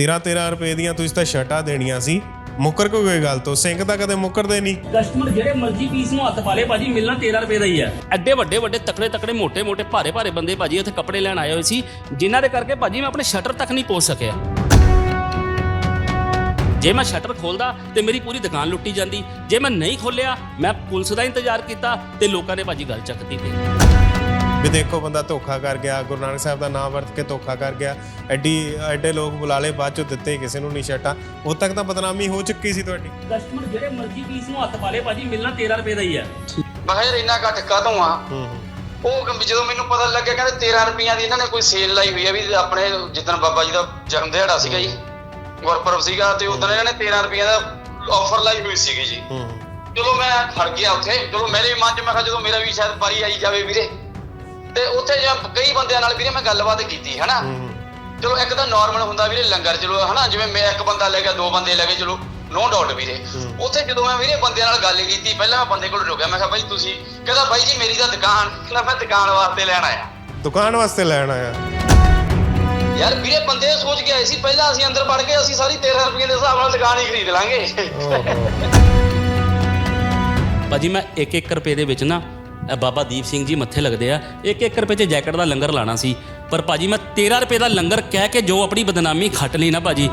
13-13 ਰੁਪਏ ਦੀਆਂ ਤੁਸੀਂ ਤਾਂ ਸ਼ਰਟਾਂ ਦੇਣੀਆਂ ਸੀ। ਮੁੱਕਰ ਕੋ ਕੋਈ ਗੱਲ ਤੋਂ? ਸਿੰਘ ਤਾਂ ਕਦੇ ਮੁੱਕਰਦੇ ਨਹੀਂ। ਕਸਟਮਰ ਜਿਹੜੇ ਮਰਜ਼ੀ ਪੀਸ ਨੂੰ ਹੱਥ ਪਾ ਲੇ ਭਾਜੀ ਮਿਲਣਾ 13 ਰੁਪਏ ਦਾ ਹੀ ਹੈ। ਐਡੇ ਵੱਡੇ ਵੱਡੇ ਤਕੜੇ ਤਕੜੇ ਮੋٹے ਮੋٹے ਭਾਰੇ ਭਾਰੇ ਬੰਦੇ ਭਾਜੀ ਉੱਥੇ ਕੱਪੜੇ ਲੈਣ ਆਏ ਹੋਏ ਸੀ ਜਿਨ੍ਹਾਂ ਦੇ ਕਰਕੇ ਭਾਜੀ ਮੈਂ ਆਪਣੇ ਸ਼ਟਰ ਤੱਕ ਨਹੀਂ ਪਹੁੰਚ ਸਕਿਆ। ਜੇ ਮੈਂ ਸ਼ਟਰ ਖੋਲਦਾ ਤੇ ਮੇਰੀ ਪੂਰੀ ਦੁਕਾਨ ਲੁੱਟੀ ਜਾਂਦੀ। ਜੇ ਮੈਂ ਨਹੀਂ ਖੋਲਿਆ ਮੈਂ ਪੁਲਿਸ ਦਾ ਇੰਤਜ਼ਾਰ ਕੀਤਾ ਤੇ ਲੋਕਾਂ ਨੇ ਭਾਜੀ ਗੱਲ ਚੱਕਦੀ ਤੇ ਵੀ ਦੇਖੋ ਬੰਦਾ ਧੋਖਾ ਕਰ ਗਿਆ ਗੁਰੂ ਨਾਨਕ ਸਾਹਿਬ ਦਾ ਨਾਮ ਵਰਤ ਕੇ ਧੋਖਾ ਕਰ ਗਿਆ। ਐਡੀ ਐਡੇ ਲੋਕ ਬੁਲਾ ਲਏ ਬਾਅਦ ਚੋਂ ਦਿੱਤੇ ਕਿਸੇ ਨੂੰ ਨਹੀਂ ਸ਼ਰਟਾਂ। ਉਦ ਤੱਕ ਤਾਂ ਬਦਨਾਮੀ ਹੋ ਚੁੱਕੀ ਸੀ ਤੁਹਾਡੀ। ਕਸਟਮਰ ਜਿਹੜੇ ਮਰਜ਼ੀ ਪੀਸ ਨੂੰ ਹੱਥ ਪਾ ਲੇ ਭਾਜੀ ਮਿਲਣਾ 13 ਰੁਪਏ ਦਾ ਹੀ ਹੈ। ਮੈਂ ਕਿਹਾ ਯਾਰ ਇੰਨਾ ਘੱਟ ਕਾਹਤੋਂ ਆ? ਹੂੰ ਉਹ ਕਹਿੰਦੇ ਜਦੋਂ ਮੈਨੂੰ ਪਤਾ ਲੱਗਿਆ ਕਹਿੰਦੇ 13 ਰੁਪਈਆਂ ਦੀ ਇਹਨਾਂ ਨੇ ਕੋਈ ਸੇਲ ਲਾਈ ਹੋਈ ਆ ਵੀ ਆਪਣੇ ਜਿੱਦਣ ਬਾਬਾ ਜੀ ਦਾ ਜਨਮ ਦਿਹਾੜਾ ਸੀਗਾ ਜੀ ਗੁਰਪੁਰਬ ਸੀਗਾ ਤੇ ਉਦੋਂ ਇਹਨਾਂ ਨੇ 13 ਰੁਪਈਆਂ ਦਾ ਆਫਰ ਲਾਈ ਹੋਈ ਸੀਗੀ ਜੀ। ਹੂੰ ਚਲੋ ਮੈਂ ਖੜ ਗਿਆ ਉੱਥੇ। ਚਲੋ ਮੇਰੇ ਮਨ 'ਚ ਮੈਂ ਕਿਹਾ ਜਦੋਂ ਮੇਰਾ ਵੀ ਸ਼ਾਇਦ ਵਾਰੀ ਆਈ ਜਾਵੇ ਵੀਰੇ। ਤੇ ਉੱਥੇ ਜਾਂ ਕਈ ਬੰਦਿਆਂ ਨਾਲ ਵੀਰੇ ਮੈਂ ਗੱਲਬਾਤ ਕੀਤੀ ਹਨਾ? ਚਲੋ ਇੱਕ ਤਾਂ ਨਾਰਮਲ ਹੁੰਦਾ ਵੀਰੇ ਲੰਗਰ ਚਲੋ ਹਨਾ? ਜਿਵੇਂ ਮੈਂ ਇੱਕ ਬੰਦਾ ਲੈ ਗਿਆ ਦੋ ਬੰਦੇ ਲੈ ਗਏ ਚਲੋ ਨੋ ਡਾਊਟ ਵੀਰੇ। ਉੱਥੇ ਜਦੋਂ ਮੈਂ ਵੀਰੇ ਬੰਦਿਆਂ ਨਾਲ ਗੱਲ ਕੀਤੀ ਪਹਿਲਾਂ ਮੈਂ ਬੰਦੇ ਕੋਲ ਰੁਕਿਆ ਮੈਂ ਕਿਹਾ ਬਾਈ ਤੁਸੀਂ ਕਹਿੰਦਾ ਬਾਈ ਜੀ ਮੇਰੀ ਤਾਂ ਦੁਕਾਨ ਕਹਿੰਦਾ ਮੈਂ ਦੁਕਾਨ ਵਾਸਤੇ ਲੈਣ ਆਇਆ। ਦੁਕਾਨ ਵਾਸਤੇ ਲੈਣ ਆਇਆ। ਯਾਰ ਵੀਰੇ ਬੰਦੇ ਸੋਚ ਕੇ ਆਏ ਸੀ ਪਹਿਲਾਂ ਅਸੀਂ ਅੰਦਰ ਵੜ ਕੇ ਅਸੀਂ ਸਾਰੀ 13 ਰੁਪਏ ਦੇ ਹਿਸਾਬ ਨਾਲ ਦੁਕਾਨ ਹੀ ਖਰੀਦ ਲਾਂਗੇ। ਭਾਜੀ ਮੈਂ 1-1 ਰੁਪਏ ਦੇ ਵਿੱਚ ਨਾ ਬਾਬਾ ਦੀਪ ਸਿੰਘ ਜੀ ਮੱਥੇ ਲੱਗਦੇ ਆ। 1-1 ਰੁਪਏ 'ਚ ਜੈਕਟ ਦਾ ਲੰਗਰ ਲਾਣਾ ਸੀ। ਪਰ ਭਾਜੀ ਮੈਂ 13 ਰੁਪਏ ਦਾ ਲੰਗਰ ਕਹਿ ਕੇ ਜੋ ਆਪਣੀ ਬਦਨਾਮੀ ਖੱਟ ਲਈ ਨਾ ਭਾਜੀ।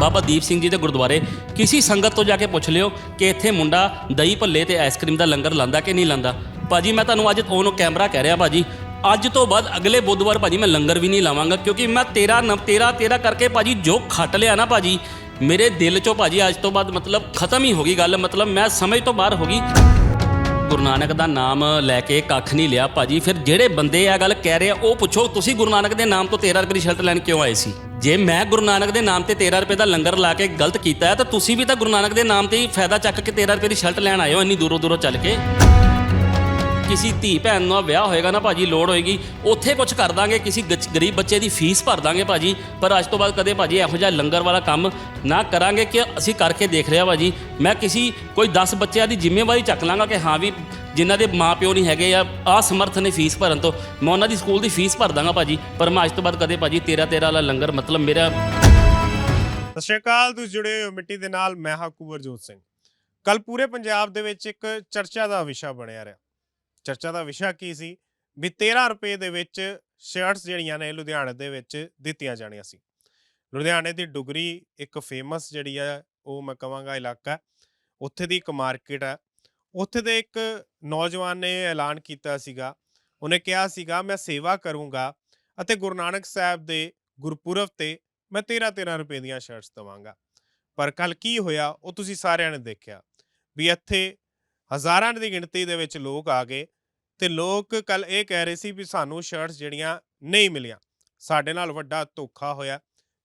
ਬਾਬਾ ਦੀਪ ਸਿੰਘ ਜੀ ਦੇ ਗੁਰਦੁਆਰੇ, ਕਿਸੇ ਸੰਗਤ ਤੋਂ ਜਾ ਕੇ ਪੁੱਛ ਲਿਓ ਕਿ ਇੱਥੇ ਮੁੰਡਾ ਦਹੀਂ ਭੱਲੇ ਤੇ ਆਈਸਕ੍ਰੀਮ ਦਾ ਲੰਗਰ ਲਾਂਦਾ ਕਿ ਨਹੀਂ ਲਾਂਦਾ। ਭਾਜੀ ਮੈਂ ਤੁਹਾਨੂੰ ਅੱਜ ਉਹਨੂੰ ਕੈਮਰਾ ਕਹਿ ਰਿਹਾ ਭਾਜੀ। ਅੱਜ ਤੋਂ ਬਾਅਦ ਅਗਲੇ ਬੁੱਧਵਾਰ ਭਾਜੀ ਮੈਂ ਲੰਗਰ ਵੀ ਨਹੀਂ ਲਾਵਾਂਗਾ ਕਿਉਂਕਿ ਮੈਂ 13 ਨ 13 13 ਕਰਕੇ ਭਾਜੀ ਜੋ ਖੱਟ ਲਿਆ ਨਾ ਭਾਜੀ, ਮੇਰੇ ਦਿਲ ਚੋਂ ਭਾਜੀ ਅੱਜ ਤੋਂ ਬਾਅਦ ਮਤਲਬ ਖਤਮ ਹੀ ਹੋ ਗਈ ਗੱਲ। ਮਤਲਬ ਮੈਂ ਸਮਝ ਤੋਂ ਬਾਹਰ ਹੋ ਗਈ। ਗੁਰੂ ਨਾਨਕ ਦਾ ਨਾਮ ਲੈ ਕੇ ਕੱਖ ਨਹੀਂ ਲਿਆ ਭਾਜੀ। ਫਿਰ ਜਿਹੜੇ ਬੰਦੇ ਆ ਗੱਲ ਕਹਿ ਰਹੇ ਆ, ਉਹ ਪੁੱਛੋ, ਤੁਸੀਂ ਗੁਰੂ ਨਾਨਕ ਦੇ ਨਾਮ ਤੋਂ 13 ਰੁਪਏ ਦੀ ਸ਼ਰਟ ਲੈਣ ਕਿਉਂ ਆਏ ਸੀ? ਜੇ ਮੈਂ ਗੁਰੂ ਨਾਨਕ ਦੇ ਨਾਮ ਤੇ 13 ਰੁਪਏ ਦਾ ਲੰਗਰ ਲਾ ਕੇ ਗਲਤ ਕੀਤਾ ਹੈ, ਤਾਂ ਤੁਸੀਂ ਵੀ ਤਾਂ ਗੁਰੂ ਨਾਨਕ ਦੇ ਨਾਮ ਤੇ ਹੀ ਫਾਇਦਾ ਚੱਕ ਕੇ 13 ਰੁਪਏ ਦੀ ਸ਼ਰਟ ਲੈਣ ਆਏ ਹੋ ਇੰਨੀ ਦੂਰੋਂ ਦੂਰੋਂ ਚੱਲ ਕੇ। ਕਿਸੇ ਧੀ ਭੈਣ ਨਾਲ ਵਿਆਹ ਹੋਏਗਾ ਨਾ ਭਾਜੀ, ਲੋੜ ਹੋਏਗੀ, ਉੱਥੇ ਕੁਝ ਕਰ ਦਾਂਗੇ, ਕਿਸੇ ਗਰੀਬ ਬੱਚੇ ਦੀ ਫੀਸ ਭਰ ਦਾਂਗੇ ਭਾਜੀ। ਪਰ ਅੱਜ ਤੋਂ ਬਾਅਦ ਕਦੇ ਭਾਜੀ ਇਹੋ ਜਿਹਾ ਲੰਗਰ ਵਾਲਾ ਕੰਮ ਨਾ ਕਰਾਂਗੇ ਕਿ ਅਸੀਂ ਕਰਕੇ ਦੇਖ ਰਿਹਾ ਭਾਜੀ। ਮੈਂ ਕਿਸੇ, ਕੋਈ 10 ਬੱਚਿਆਂ ਦੀ ਜ਼ਿੰਮੇਵਾਰੀ ਚੱਕ ਲਾਂਗਾ ਕਿ ਹਾਂ ਵੀ ਜਿਨ੍ਹਾਂ ਦੇ ਮਾਪਿਓ ਨਹੀਂ ਹੈਗੇ ਆ ਅਸਮਰਥ ਨੇ ਫੀਸ ਭਰਨ ਤੋਂ, ਮੈਂ ਉਹਨਾਂ ਦੀ ਸਕੂਲ ਦੀ ਫੀਸ ਭਰ ਦਾਂਗਾ ਭਾਜੀ। ਪਰ ਮੈਂ ਅੱਜ ਤੋਂ ਬਾਅਦ ਕਦੇ ਭਾਜੀ 13 13 ਵਾਲਾ ਲੰਗਰ, ਮਤਲਬ ਮੇਰਾ ਸਤਿ ਸ਼੍ਰੀ ਅਕਾਲ, ਤੁਸੀਂ ਜੁੜੇ ਹੋ ਮਿੱਟੀ ਦੇ ਨਾਲ, ਮੈਂ ਹਾਂ ਕੁਵਰਜੋਤ ਸਿੰਘ। ਕੱਲ ਪੂਰੇ ਪੰਜਾਬ ਦੇ ਵਿੱਚ ਇੱਕ ਚਰਚਾ ਦਾ ਵਿਸ਼ਾ ਬਣਿਆ ਰਿਹਾ। ਚਰਚਾ ਦਾ ਵਿਸ਼ਾ ਕੀ ਸੀ? ਵੀ 13 ਰੁਪਏ ਦੇ ਵਿੱਚ ਸ਼ਰਟਸ ਜਿਹੜੀਆਂ ਨੇ ਲੁਧਿਆਣੇ ਦੇ ਵਿੱਚ ਦਿੱਤੀਆਂ ਜਾਣੀਆਂ ਸੀ। ਲੁਧਿਆਣੇ ਦੀ ਡੁਗਰੀ ਇੱਕ ਫੇਮਸ ਜਿਹੜੀ ਆ, ਉਹ ਮੈਂ ਕਹਾਂਗਾ ਇਲਾਕਾ ਉੱਥੇ ਦੀ ਇੱਕ ਮਾਰਕੀਟ ਹੈ। ਉੱਥੇ ਦੇ ਇੱਕ ਨੌਜਵਾਨ ਨੇ ਐਲਾਨ ਕੀਤਾ ਸੀਗਾ। ਉਹਨੇ ਕਿਹਾ ਸੀਗਾ, ਮੈਂ ਸੇਵਾ ਕਰੂੰਗਾ ਅਤੇ ਗੁਰੂ ਨਾਨਕ ਸਾਹਿਬ ਦੇ ਗੁਰਪੁਰਬ ਤੇ ਮੈਂ 13 13 ਰੁਪਏ ਦੀਆਂ ਸ਼ਰਟਸ ਦਵਾਂਗਾ। ਪਰ ਕੱਲ ਕੀ ਹੋਇਆ? ਉਹ ਤੁਸੀਂ ਸਾਰਿਆਂ ਨੇ ਦੇਖਿਆ ਵੀ ਇੱਥੇ ਹਜ਼ਾਰਾਂ ਦੀ ਗਿਣਤੀ ਦੇ ਵਿੱਚ ਲੋਕ ਆ ਗਏ ਤੇ ਲੋਕ ਕੱਲ ਇਹ ਕਹਿ ਰਹੇ ਸੀ ਵੀ ਸਾਨੂੰ ਸ਼ਰਟਸ ਜਿਹੜੀਆਂ ਨਹੀਂ ਮਿਲੀਆਂ। ਸਾਡੇ ਨਾਲ ਵੱਡਾ ਧੋਖਾ ਹੋਇਆ,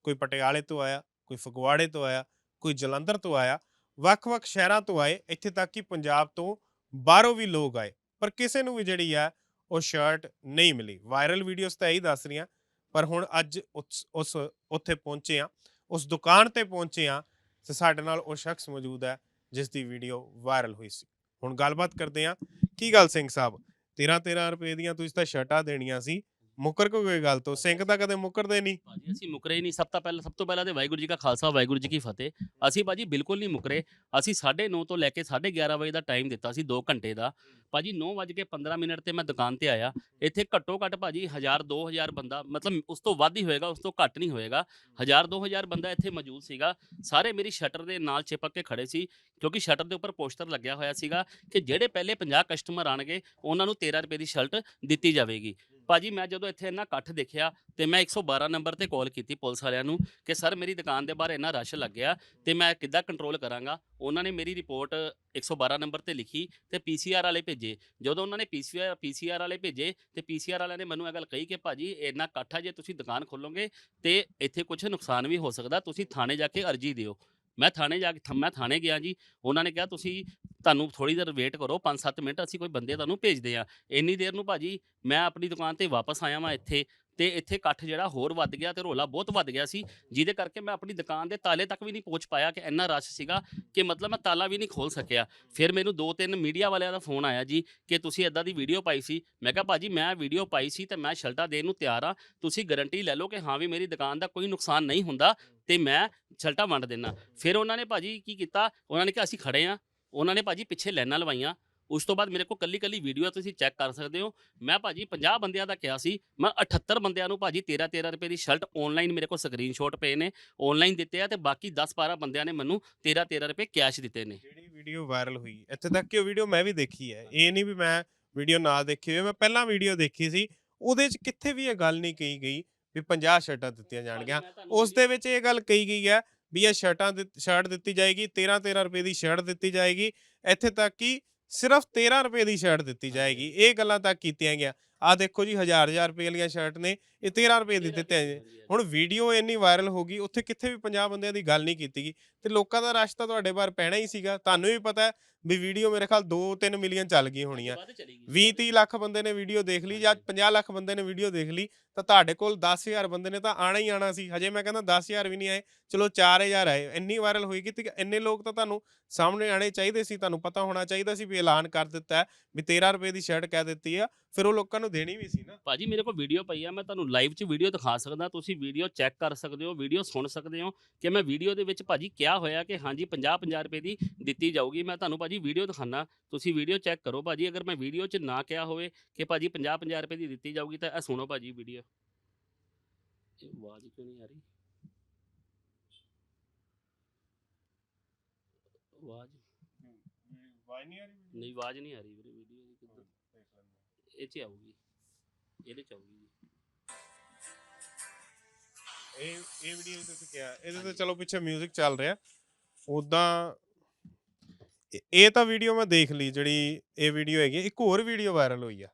ਕੋਈ ਪਟਿਆਲੇ ਤੋਂ ਆਇਆ, ਕੋਈ ਫਗਵਾੜੇ ਤੋਂ ਆਇਆ, ਕੋਈ ਜਲੰਧਰ ਤੋਂ ਆਇਆ, ਵੱਖ-ਵੱਖ ਸ਼ਹਿਰਾਂ ਤੋਂ ਆਏ, ਇੱਥੇ ਤੱਕ ਕਿ ਪੰਜਾਬ ਤੋਂ ਬਾਹਰੋਂ ਵੀ ਲੋਕ ਆਏ, ਪਰ ਕਿਸੇ ਨੂੰ ਵੀ ਜਿਹੜੀ ਆ ਉਹ ਸ਼ਰਟ ਨਹੀਂ ਮਿਲੀ। ਵਾਇਰਲ ਵੀਡੀਓਜ਼ ਤਾਂ ਇਹੀ ਦੱਸ ਰਹੀਆਂ, ਪਰ ਹੁਣ ਅੱਜ ਉਸ ਉੱਥੇ ਪਹੁੰਚੇ ਆ ਉਸ ਦੁਕਾਨ ਤੇ ਪਹੁੰਚੇ ਆ ਤੇ ਸਾਡੇ ਨਾਲ ਉਹ ਸ਼ਖਸ ਮੌਜੂਦ ਹੈ ਜਿਸ ਦੀ ਵੀਡੀਓ ਵਾਇਰਲ ਹੋਈ ਸੀ। ਹੁਣ ਗੱਲਬਾਤ ਕਰਦੇ ਆ ਕੀ ਗੱਲ ਸਿੰਘ ਸਾਹਿਬ? 13 13 ਰੁਪਏ ਦੀਆਂ ਤੁਸੀਂ ਤਾਂ ਸ਼ਰਟਾਂ ਦੇਣੀਆਂ ਸੀ। ਮੁੱਕਰ ਕੋ ਕੋਈ ਗੱਲ ਤੋਂ? ਸਿੰਘ ਤਾਂ ਕਦੇ ਮੁੱਕਰਦੇ ਨਹੀਂ। ਭਾਜੀ, ਅਸੀਂ ਮੁਕਰੇ ਹੀ ਨਹੀਂ। ਸਭ ਤੋਂ ਪਹਿਲਾਂ ਸਭ ਤੋਂ ਪਹਿਲਾਂ ਤੇ ਵਾਹਿਗੁਰੂ ਜੀ ਕਾ ਖਾਲਸਾ, ਵਾਹਿਗੁਰੂ ਜੀ ਕੀ ਫਤਿਹ। ਅਸੀਂ ਭਾਜੀ ਬਿਲਕੁਲ ਨਹੀਂ ਮੁਕਰੇ। ਅਸੀਂ 9:30 ਤੋਂ ਲੈ ਕੇ 11:30 ਵਜੇ ਦਾ ਟਾਈਮ ਦਿੱਤਾ ਸੀ 2 ਘੰਟੇ ਦਾ। ਭਾਜੀ 9:15 ਮਿੰਟ ਤੇ ਮੈਂ ਦੁਕਾਨ ਤੇ ਆਇਆ। ਇੱਥੇ ਘੱਟੋ ਘੱਟ ਭਾਜੀ 1000 2000 ਬੰਦਾ, ਮਤਲਬ ਉਸ ਤੋਂ ਵੱਧ ਹੀ ਹੋਏਗਾ, ਉਸ ਤੋਂ ਘੱਟ ਨਹੀਂ ਹੋਏਗਾ। 1000 2000 ਬੰਦਾ ਇੱਥੇ ਮੌਜੂਦ ਸੀਗਾ। ਸਾਰੇ ਮੇਰੀ ਸ਼ਟਰ ਦੇ ਨਾਲ ਚਿਪਕ ਕੇ ਖੜੇ ਸੀ, ਕਿਉਂਕਿ ਸ਼ਟਰ ਦੇ ਉੱਪਰ ਪੋਸਟਰ ਲੱਗਿਆ ਹੋਇਆ ਸੀਗਾ ਕਿ ਜਿਹੜੇ ਪਹਿਲੇ 50 ਕਸਟਮਰ ਆਣਗੇ, ਉਹਨਾਂ ਨੂੰ 13 ਰੁਪਏ ਦੀ ਸ਼ਰਟ ਦਿੱਤੀ ਜਾਵੇਗੀ। ਭਾਜੀ ਮੈਂ ਜਦੋਂ ਇੱਥੇ ਇੰਨਾ ਇਕੱਠ ਦੇਖਿਆ, ਤੇ ਮੈਂ 112 ਨੰਬਰ ਤੇ ਕਾਲ ਕੀਤੀ ਪੁਲਿਸ ਵਾਲਿਆਂ ਨੂੰ ਕਿ, ਸਰ, ਮੇਰੀ ਦੁਕਾਨ ਦੇ ਬਾਹਰ ਇੰਨਾ ਰਸ਼ ਲੱਗ ਗਿਆ ਤੇ ਮੈਂ ਕਿੱਦਾਂ ਕੰਟਰੋਲ ਕਰਾਂਗਾ? ਉਹਨਾਂ ਨੇ ਮੇਰੀ ਰਿਪੋਰਟ 112 ਨੰਬਰ ਤੇ ਲਿਖੀ ਤੇ ਪੀਸੀਆਰ ਵਾਲੇ ਭੇਜੇ। ਜਦੋਂ ਉਹਨਾਂ ਨੇ ਪੀਸੀਆਰ ਪੀਸੀਆਰ ਵਾਲੇ ਭੇਜੇ ਤੇ ਪੀਸੀਆਰ ਵਾਲਿਆਂ ਨੇ ਮੈਨੂੰ ਇਹ ਗੱਲ ਕਹੀ ਕਿ ਭਾਜੀ ਇੰਨਾ ਇਕੱਠ ਆ ਜੇ ਤੁਸੀਂ ਦੁਕਾਨ ਖੋਲੋਗੇ ਤੇ ਇੱਥੇ ਕੁਝ ਨੁਕਸਾਨ ਵੀ ਹੋ ਸਕਦਾ, ਤੁਸੀਂ ਥਾਣੇ ਜਾ ਕੇ ਅਰਜੀ ਦਿਓ। ਮੈਂ ਥਾਣੇ ਜਾ ਕੇ ਮੈਂ ਥਾਣੇ ਗਿਆ ਜੀ, ਉਹਨਾਂ ਨੇ ਕਿਹਾ ਤੁਸੀਂ ਤੁਹਾਨੂੰ ਥੋੜੀ ਦੇਰ ਵੇਟ ਕਰੋ 5-7 ਮਿੰਟ ਅਸੀਂ ਕੋਈ ਬੰਦੇ ਤੁਹਾਨੂੰ ਭੇਜਦੇ ਆ ਇੰਨੀ ਦੇਰ ਨੂੰ ਭਾਜੀ ਮੈਂ ਆਪਣੀ ਦੁਕਾਨ ਤੇ ਵਾਪਸ ਆਇਆ ਵਾਂ ਇੱਥੇ ਤੇ ਇੱਥੇ ਇਕੱਠ ਜਿਹੜਾ ਹੋਰ ਵੱਧ ਗਿਆ ਤੇ ਰੋਲਾ ਬਹੁਤ ਵੱਧ ਗਿਆ ਸੀ, ਜਿਹਦੇ ਕਰਕੇ ਮੈਂ ਆਪਣੀ ਦੁਕਾਨ ਦੇ ਤਾਲੇ ਤੱਕ ਵੀ ਨਹੀਂ ਪਹੁੰਚ ਪਾਇਆ ਕਿ ਇੰਨਾ ਰਸ਼ ਸੀਗਾ ਕਿ ਮਤਲਬ ਮੈਂ ਤਾਲਾ ਵੀ ਨਹੀਂ ਖੋਲ ਸਕਿਆ। ਫਿਰ ਮੈਨੂੰ ਦੋ ਤਿੰਨ ਮੀਡੀਆ ਵਾਲਿਆਂ ਦਾ ਫੋਨ ਆਇਆ ਜੀ ਕਿ ਤੁਸੀਂ ਇਦਾਂ ਦੀ ਵੀਡੀਓ ਪਾਈ ਸੀ। ਮੈਂ ਕਿਹਾ ਭਾਜੀ ਮੈਂ ਵੀਡੀਓ ਪਾਈ ਸੀ ਤੇ ਮੈਂ ਸ਼ਲਟਾ ਦੇਣ ਨੂੰ ਤਿਆਰ ਆ ਤੁਸੀਂ ਗਾਰੰਟੀ ਲੈ ਲਓ ਕਿ ਹਾਂ ਵੀ ਮੇਰੀ ਦੁਕਾਨ ਦਾ ਕੋਈ ਨੁਕਸਾਨ ਨਹੀਂ ਹੁੰਦਾ ਤੇ ਮੈਂ ਸ਼ਲਟਾ ਵੰਡ ਦੇਣਾ ਫਿਰ ਉਹਨਾਂ ਨੇ ਭਾਜੀ ਕੀ ਕੀਤਾ? ਉਹਨਾਂ ਨੇ ਕਿਹਾ, ਅਸੀਂ ਖੜੇ ਆ ਉਹਨਾਂ ਨੇ ਭਾਜੀ ਪਿੱਛੇ ਲਾਈਨਾਂ ਲਵਾਈਆਂ। ਉਸ ਤੋਂ ਬਾਅਦ ਮੇਰੇ ਕੋਲ ਕੱਲੀ ਕੱਲੀ ਵੀਡੀਓ ਤੁਸੀਂ ਚੈੱਕ ਕਰ ਸਕਦੇ ਹੋ। ਮੈਂ ਭਾਜੀ 50 ਬੰਦਿਆਂ ਦਾ ਕਿਹਾ ਸੀ ਮੈਂ 78 ਬੰਦਿਆਂ ਨੂੰ ਭਾਜੀ 13 13 ਰੁਪਏ ਦੀ ਸ਼ਰਟ ਆਨਲਾਈਨ ਮੇਰੇ ਕੋਲ ਸਕਰੀਨਸ਼ਾਟ ਪਏ ਨੇ ਆਨਲਾਈਨ ਦਿੱਤੇ ਆ ਤੇ ਬਾਕੀ 10 12 ਬੰਦਿਆਂ ਨੇ ਮੈਨੂੰ 13 13 ਰੁਪਏ ਕੈਸ਼ ਦਿੱਤੇ ਨੇ। ਜਿਹੜੀ ਵੀਡੀਓ ਵਾਇਰਲ ਹੋਈ ਇੱਥੇ ਤੱਕ ਕਿ ਉਹ ਵੀਡੀਓ ਮੈਂ ਵੀ ਦੇਖੀ ਹੈ। ਇਹ ਨਹੀਂ ਵੀ ਮੈਂ ਵੀਡੀਓ ਨਾ ਦੇਖੀ ਹੋਵੇ ਮੈਂ ਪਹਿਲਾਂ ਵੀਡੀਓ ਦੇਖੀ ਸੀ। ਉਹਦੇ 'ਚ ਕਿੱਥੇ ਵੀ ਇਹ ਗੱਲ ਨਹੀਂ ਕਹੀ ਗਈ ਵੀ 50 ਸ਼ਰਟਾਂ ਦਿੱਤੀਆਂ ਜਾਣਗੀਆਂ। ਉਸ ਦੇ ਵਿੱਚ ਇਹ ਗੱਲ ਕਹੀ ਗਈ ਹੈ ਵੀ ਇਹ ਸ਼ਰਟਾਂ ਸ਼ਰਟ ਦਿੱਤੀ ਜਾਏਗੀ 13 13 ਰੁਪਏ ਦੀ ਸ਼ਰਟ ਦਿੱਤੀ ਜਾਏਗੀ। ਇੱਥੇ ਤੱਕ ਕਿ ਸਿਰਫ 13 ਰੁਪਏ ਦੀ ਸ਼ਰਟ ਦਿੱਤੀ ਜਾਏਗੀ। ਇਹ ਗੱਲਾਂ ਤੱਕ ਕੀਤੀਆਂ ਗਿਆ ਆ ਦੇਖੋ ਜੀ ਹਜ਼ਾਰ ਹਜ਼ਾਰ ਰੁਪਏ ਵਾਲੀਆਂ ਸ਼ਰਟ ਨੇ। ਇਹ 13 ਰੁਪਏ ਦੀ ਦਿੱਤੇ ਆ ਜੀ। ਹੁਣ ਵੀਡੀਓ ਇੰਨੀ ਵਾਇਰਲ ਹੋ ਗਈ ਉੱਥੇ ਕਿੱਥੇ ਵੀ 50 ਬੰਦਿਆਂ ਦੀ ਗੱਲ ਨਹੀਂ ਕੀਤੀ ਗਈ। ਤੇ ਲੋਕਾਂ ਦਾ ਰਸ਼ ਤਾਂ ਤੁਹਾਡੇ ਬਾਰ ਪੈਣਾ ਹੀ ਸੀਗਾ। ਤੁਹਾਨੂੰ ਵੀ ਪਤਾ ਵੀ ਵੀਡੀਓ ਮੇਰੇ ਖਿਆਲ 2-3 ਮਿਲੀਅਨ ਚੱਲ ਗਈ ਹੋਣੀ ਆ 20 30 ਲੱਖ ਬੰਦੇ ਨੇ ਵੀਡੀਓ ਦੇਖ ਲਈ ਜਾਂ 50 ਲੱਖ ਬੰਦੇ ਨੇ ਵੀਡੀਓ ਦੇਖ ਲਈ ਤਾਂ ਤੁਹਾਡੇ ਕੋਲ 10000 ਬੰਦੇ ਨੇ ਤਾਂ ਆਣਾ ਹੀ ਆਣਾ ਸੀ। ਹਜੇ ਮੈਂ ਕਹਿੰਦਾ 10000 ਵੀ ਨਹੀਂ ਆਏ। ਚਲੋ 4000 ਆਏ। ਇੰਨੀ ਵਾਇਰਲ ਹੋਈ ਕਿ ਇੰਨੇ ਲੋਕ ਤਾਂ ਤੁਹਾਨੂੰ ਸਾਹਮਣੇ ਆਣੇ ਚਾਹੀਦੇ ਸੀ। ਤੁਹਾਨੂੰ ਪਤਾ ਹੋਣਾ ਚਾਹੀਦਾ ਸੀ ਵੀ ਐਲਾਨ ਕਰ ਦਿੱਤਾ ਵੀ 13 ਰੁਪਏ ਦੀ ਸ਼ਰਟ ਕਹਿ ਦਿੱਤੀ ਆ। ਫਿਰ ਉਹ ਲੋਕਾਂ ਨੂੰ ਦੇਣੀ ਵੀ ਸੀ ਨਾ। ਭਾਜੀ ਮੇਰੇ ਕੋਲ ਵੀਡੀਓ ਪਈ ਆ ਮੈਂ ਤੁਹਾਨੂੰ ਲਾਈਵ 'ਚ ਵੀਡੀਓ ਦਿਖਾ ਸਕਦਾ ਤੁਸੀਂ ਵੀਡੀਓ ਚੈੱਕ ਕਰ ਸਕਦੇ ਹੋ ਵੀਡੀਓ ਸੁਣ ਸਕਦੇ ਹੋ ਕਿ ਮੈਂ ਵੀਡੀਓ ਦੇ ਵਿੱਚ ਭਾਜੀ ਕਿਹਾ ਹੋਇਆ ਕਿ ਹਾਂਜੀ 50 50 ਰੁਪਏ ਦੀ ਦਿੱਤੀ ਜਾਊਗੀ ਮੈਂ ਤੁਹਾਨੂੰ ਭਾਜੀ ਵੀਡੀਓ ਦਿਖਾਣਾ ਤੁਸੀਂ ਵੀਡੀਓ ਚੈੱਕ ਕਰੋ ਭਾਜੀ ਅਗਰ ਮੈਂ ਵੀਡੀਓ 'ਚ ਨਾ ਕਿਹਾ ਹੋਵੇ ਕਿ ਭਾਜੀ 50 50 ਰੁਪਏ ਦੀ ਦਿੱਤੀ ਜਾਊਗੀ ਤਾਂ ਇਹ ਸੁਣੋ ਭਾਜੀ ਵੀਡੀਓ। ਆਵਾਜ਼ ਕਿਉਂ ਨਹੀਂ ਆ ਰਹੀ? ਆਵਾਜ਼ ਨਹੀਂ ਆ ਰਹੀ ਨਹੀਂ ਆਵਾਜ਼ ਨਹੀਂ ਆ ਰਹੀ ਵੀਰੇ ਵੀਡੀਓ ਦੀ ਕਿੱਦਾਂ ਇਹ 'ਚ ਆਊਗੀ ਇਹਦੇ 'ਚ ਆਊਗੀ ਇਹ ਇਹ ਵੀਡੀਓ ਤੁਸੀਂ ਕਿਹਾ ਇਹਦੇ ਤੇ। ਚਲੋ ਪਿੱਛੇ 뮤직 ਚੱਲ ਰਿਹਾ। ਉਦਾਂ ਇਹ- ਤਾਂ ਵੀਡੀਓ ਮੈਂ ਦੇਖ ਲਈ ਜਿਹੜੀ ਇਹ ਵੀਡੀਓ ਹੈਗੀ ਹੈ। ਇੱਕ ਹੋਰ ਵੀਡੀਓ ਵਾਇਰਲ ਹੋਈ ਆ।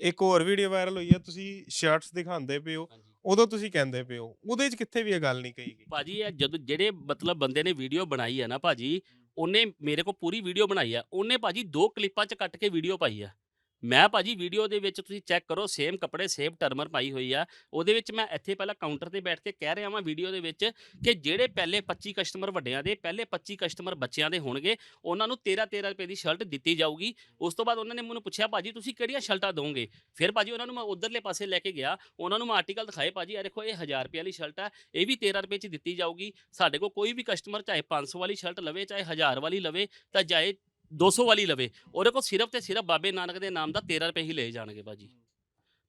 ਇੱਕ ਹੋਰ ਵੀਡੀਓ ਵਾਇਰਲ ਹੋਈ ਆ। ਤੁਸੀਂ ਸ਼ਰਟਸ ਦਿਖਾਉਂਦੇ ਪਿਓ ਉਦੋਂ ਤੁਸੀਂ ਕਹਿੰਦੇ ਪਿਓ ਉਹਦੇ 'ਚ ਕਿੱਥੇ ਵੀ ਇਹ ਗੱਲ ਨਹੀਂ ਕਹੀ ਗਈ। ਭਾਜੀ ਇਹ ਜਦੋਂ ਜਿਹੜੇ ਮਤਲਬ ਬੰਦੇ ਨੇ ਵੀਡੀਓ ਬਣਾਈ ਹੈ ਨਾ ਭਾਜੀ ਉਹਨੇ ਮੇਰੇ ਕੋਲ ਪੂਰੀ ਵੀਡੀਓ ਬਣਾਈ ਆ। ਉਹਨੇ ਭਾਜੀ ਦੋ ਕਲਿੱਪਾਂ 'ਚ ਕੱਟ ਕੇ ਵੀਡੀਓ ਪਾਈ ਆ। ਮੈਂ ਭਾਜੀ ਵੀਡੀਓ ਦੇ ਵਿੱਚ ਤੁਸੀਂ ਚੈੱਕ ਕਰੋ, ਸੇਮ ਕੱਪੜੇ, ਸੇਮ ਟਰਮਰ ਪਾਈ ਹੋਈ ਆ। ਉਹਦੇ ਵਿੱਚ ਮੈਂ ਇੱਥੇ ਪਹਿਲਾਂ ਕਾਊਂਟਰ ਤੇ ਬੈਠ ਕੇ ਕਹਿ ਰਿਹਾ ਵਾਂ ਵੀਡੀਓ ਦੇ ਵਿੱਚ ਕਿ ਜਿਹੜੇ ਪਹਿਲੇ 25 ਕਸਟਮਰ ਵੱਡਿਆਂ ਦੇ, ਪਹਿਲੇ 25 ਕਸਟਮਰ ਬੱਚਿਆਂ ਦੇ ਹੋਣਗੇ, ਉਹਨਾਂ ਨੂੰ 13 13 ਰੁਪਏ ਦੀ ਸ਼ਰਟ ਦਿੱਤੀ ਜਾਊਗੀ। ਉਸ ਤੋਂ ਬਾਅਦ ਉਹਨਾਂ ਨੇ ਮੈਨੂੰ ਪੁੱਛਿਆ, ਭਾਜੀ, ਤੁਸੀਂ ਕਿਹੜੀਆਂ ਸ਼ਰਟਾਂ ਦੋਗੇ? ਫਿਰ ਭਾਜੀ ਉਹਨਾਂ ਨੂੰ ਮੈਂ ਉਧਰਲੇ ਪਾਸੇ ਲੈ ਕੇ ਗਿਆ। ਉਹਨਾਂ ਨੂੰ ਮੈਂ ਆਰਟੀਕਲ ਦਿਖਾਏ, ਭਾਜੀ, ਇਹ ਦੇਖੋ, ਇਹ 1000 ਰੁਪਏ ਵਾਲੀ ਸ਼ਰਟ ਹੈ ਇਹ ਵੀ 13 ਰੁਪਏ 'ਚ ਦਿੱਤੀ ਜਾਊਗੀ। ਸਾਡੇ ਕੋਲ ਕੋਈ ਵੀ ਕਸਟਮਰ ਚਾਹੇ 500 ਵਾਲੀ ਸ਼ਰਟ ਲਵੇ, ਚਾਹੇ 1000 ਵਾਲੀ ਲਵੇ, ਤਾਂ ਚਾਹੇ 200 ਵਾਲੀ ਲਵੇ। ਉਹਦੇ ਕੋਲ ਸਿਰਫ ਤੇ ਸਿਰਫ ਬਾਬੇ ਨਾਨਕ ਦੇ ਨਾਮ ਦਾ 13 ਰੁਪਏ ਹੀ ਲਏ ਜਾਣਗੇ ਭਾਜੀ।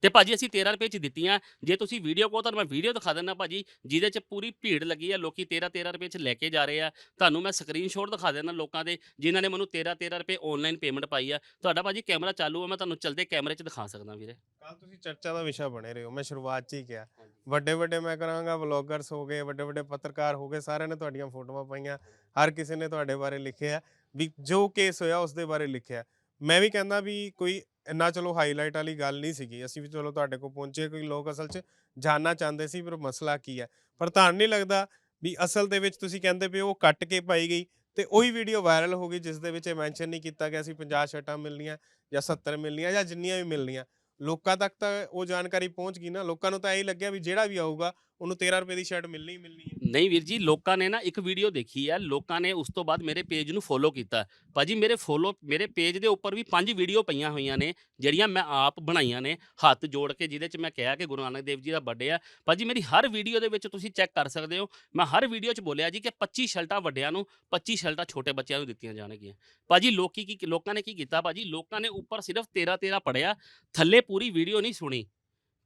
ਤੇ ਭਾਜੀ ਅਸੀਂ 13 ਰੁਪਏ 'ਚ ਦਿੱਤੀਆਂ। ਜੇ ਤੁਸੀਂ ਵੀਡੀਓ ਕੋ ਤੁਹਾਨੂੰ ਮੈਂ ਵੀਡੀਓ ਦਿਖਾ ਦਿੰਦਾ ਭਾਜੀ ਜਿਹਦੇ 'ਚ ਪੂਰੀ ਭੀੜ ਲੱਗੀ ਆ ਲੋਕੀ 13 13 ਰੁਪਏ 'ਚ ਲੈ ਕੇ ਜਾ ਰਹੇ ਆ। ਤੁਹਾਨੂੰ ਮੈਂ ਸਕਰੀਨਸ਼ਾਟ ਦਿਖਾ ਦਿੰਦਾ ਲੋਕਾਂ ਦੇ ਜਿਨ੍ਹਾਂ ਨੇ ਮੈਨੂੰ 13 13 ਰੁਪਏ ਆਨਲਾਈਨ ਪੇਮੈਂਟ ਪਾਈ ਆ। ਤੁਹਾਡਾ ਭਾਜੀ ਕੈਮਰਾ ਚਾਲੂ ਆ ਮੈਂ ਤੁਹਾਨੂੰ ਚਲਦੇ ਕੈਮਰੇ 'ਚ ਦਿਖਾ ਸਕਦਾ ਵੀਰੇ। ਕੱਲ ਤੁਸੀਂ ਚਰਚਾ ਦਾ ਵਿਸ਼ਾ ਬਣੇ ਰਹੇ ਹੋ ਮੈਂ ਸ਼ੁਰੂਆਤ 'ਚ ਹੀ ਕਿਹਾ। ਵੱਡੇ ਵੱਡੇ ਮੈਂ ਕਰਾਂਗਾ ਵਲੌਗਰਸ ਹੋ ਗਏ ਵੱਡੇ ਵੱਡੇ ਪੱਤਰਕਾਰ ਹੋ ਗਏ ਸਾਰਿਆਂ ਨੇ ਤੁਹਾਡੀਆਂ ਫੋਟੋਆਂ ਪਾਈਆਂ। ਹਰ ਕਿਸੇ ਨੇ ਤੁਹਾਡੇ ਬਾਰੇ ਲਿਖਿਆ ਵੀ ਜੋ ਕੇਸ ਹੋਇਆ ਉਸ ਦੇ ਬਾਰੇ ਲਿਖਿਆ। ਮੈਂ ਵੀ ਕਹਿੰਦਾ ਵੀ ਕੋਈ ਇੰਨਾ ਚਲੋ ਹਾਈਲਾਈਟ ਵਾਲੀ ਗੱਲ ਨਹੀਂ ਸੀਗੀ, ਅਸੀਂ ਵੀ ਚਲੋ ਤੁਹਾਡੇ ਕੋਲ ਪਹੁੰਚੇ ਕੋਈ ਲੋਕ ਅਸਲ 'ਚ ਜਾਨਣਾ ਚਾਹੁੰਦੇ ਸੀ, ਪਰ ਮਸਲਾ ਕੀ ਹੈ? ਪਰ ਤੁਹਾਨੂੰ ਨਹੀਂ ਲੱਗਦਾ ਵੀ ਅਸਲ ਦੇ ਵਿੱਚ ਤੁਸੀਂ ਕਹਿੰਦੇ ਪਏ ਉਹ ਕੱਟ ਕੇ ਪਾਈ ਗਈ ਤੇ ਉਹੀ ਵੀਡੀਓ ਵਾਇਰਲ ਹੋ ਗਈ ਜਿਸ ਦੇ ਵਿੱਚ ਇਹ ਮੈਂਸ਼ਨ ਨਹੀਂ ਕੀਤਾ ਗਿਆ ਸੀ 50 ਸ਼ਰਟਾਂ ਮਿਲਣੀਆਂ ਜਾਂ 70 ਮਿਲਣੀਆਂ ਜਾਂ ਜਿੰਨੀਆਂ ਵੀ ਮਿਲਣੀਆਂ। ਲੋਕਾਂ ਤੱਕ ਤਾਂ ਉਹ ਜਾਣਕਾਰੀ ਪਹੁੰਚ ਗਈ ਨਾ, ਲੋਕਾਂ ਨੂੰ ਤਾਂ ਇਹ ਲੱਗਿਆ ਵੀ ਜਿਹੜਾ ਵੀ ਆਊਗਾ ਉਹਨੂੰ 13 ਰੁਪਏ ਦੀ ਸ਼ਰਟ ਮਿਲਣੀ ਹੀ ਮਿਲਣੀ ਹੈ। ਨਹੀਂ ਵੀਰ ਜੀ, ਲੋਕਾਂ ਨੇ ਨਾ ਇੱਕ ਵੀਡੀਓ ਦੇਖੀ ਹੈ ਲੋਕਾਂ ਨੇ ਉਸ ਤੋਂ ਬਾਅਦ ਮੇਰੇ ਪੇਜ ਨੂੰ ਫੋਲੋ ਕੀਤਾ। ਭਾਜੀ ਮੇਰੇ ਫੋਲੋ ਮੇਰੇ ਪੇਜ ਦੇ ਉੱਪਰ ਵੀ ਪੰਜ ਵੀਡੀਓ ਪਈਆਂ ਹੋਈਆਂ ਨੇ, ਜਿਹੜੀਆਂ ਮੈਂ ਆਪ ਬਣਾਈਆਂ ਨੇ, ਹੱਥ ਜੋੜ ਕੇ, ਜਿਹਦੇ 'ਚ ਮੈਂ ਕਿਹਾ ਕਿ ਗੁਰੂ ਨਾਨਕ ਦੇਵ ਜੀ ਦਾ ਬਰਥਡੇ ਆ। ਭਾਜੀ ਮੇਰੀ ਹਰ ਵੀਡੀਓ ਦੇ ਵਿੱਚ ਤੁਸੀਂ ਚੈੱਕ ਕਰ ਸਕਦੇ ਹੋ, ਮੈਂ ਹਰ ਵੀਡੀਓ 'ਚ ਬੋਲਿਆ ਜੀ ਕਿ 25 ਸ਼ਰਟਾਂ ਵੱਡਿਆਂ ਨੂੰ 25 ਸ਼ਰਟਾਂ ਛੋਟੇ ਬੱਚਿਆਂ ਨੂੰ ਦਿੱਤੀਆਂ ਜਾਣਗੀਆਂ। ਭਾਜੀ ਲੋਕੀ ਕੀ, ਲੋਕਾਂ ਨੇ ਕੀ ਕੀਤਾ ਭਾਜੀ? ਲੋਕਾਂ ਨੇ ਉੱਪਰ ਸਿਰਫ 13 13 ਪੜਿਆ ਥੱਲੇ ਪੂਰੀ ਵੀਡੀਓ ਨਹੀਂ ਸੁਣੀ।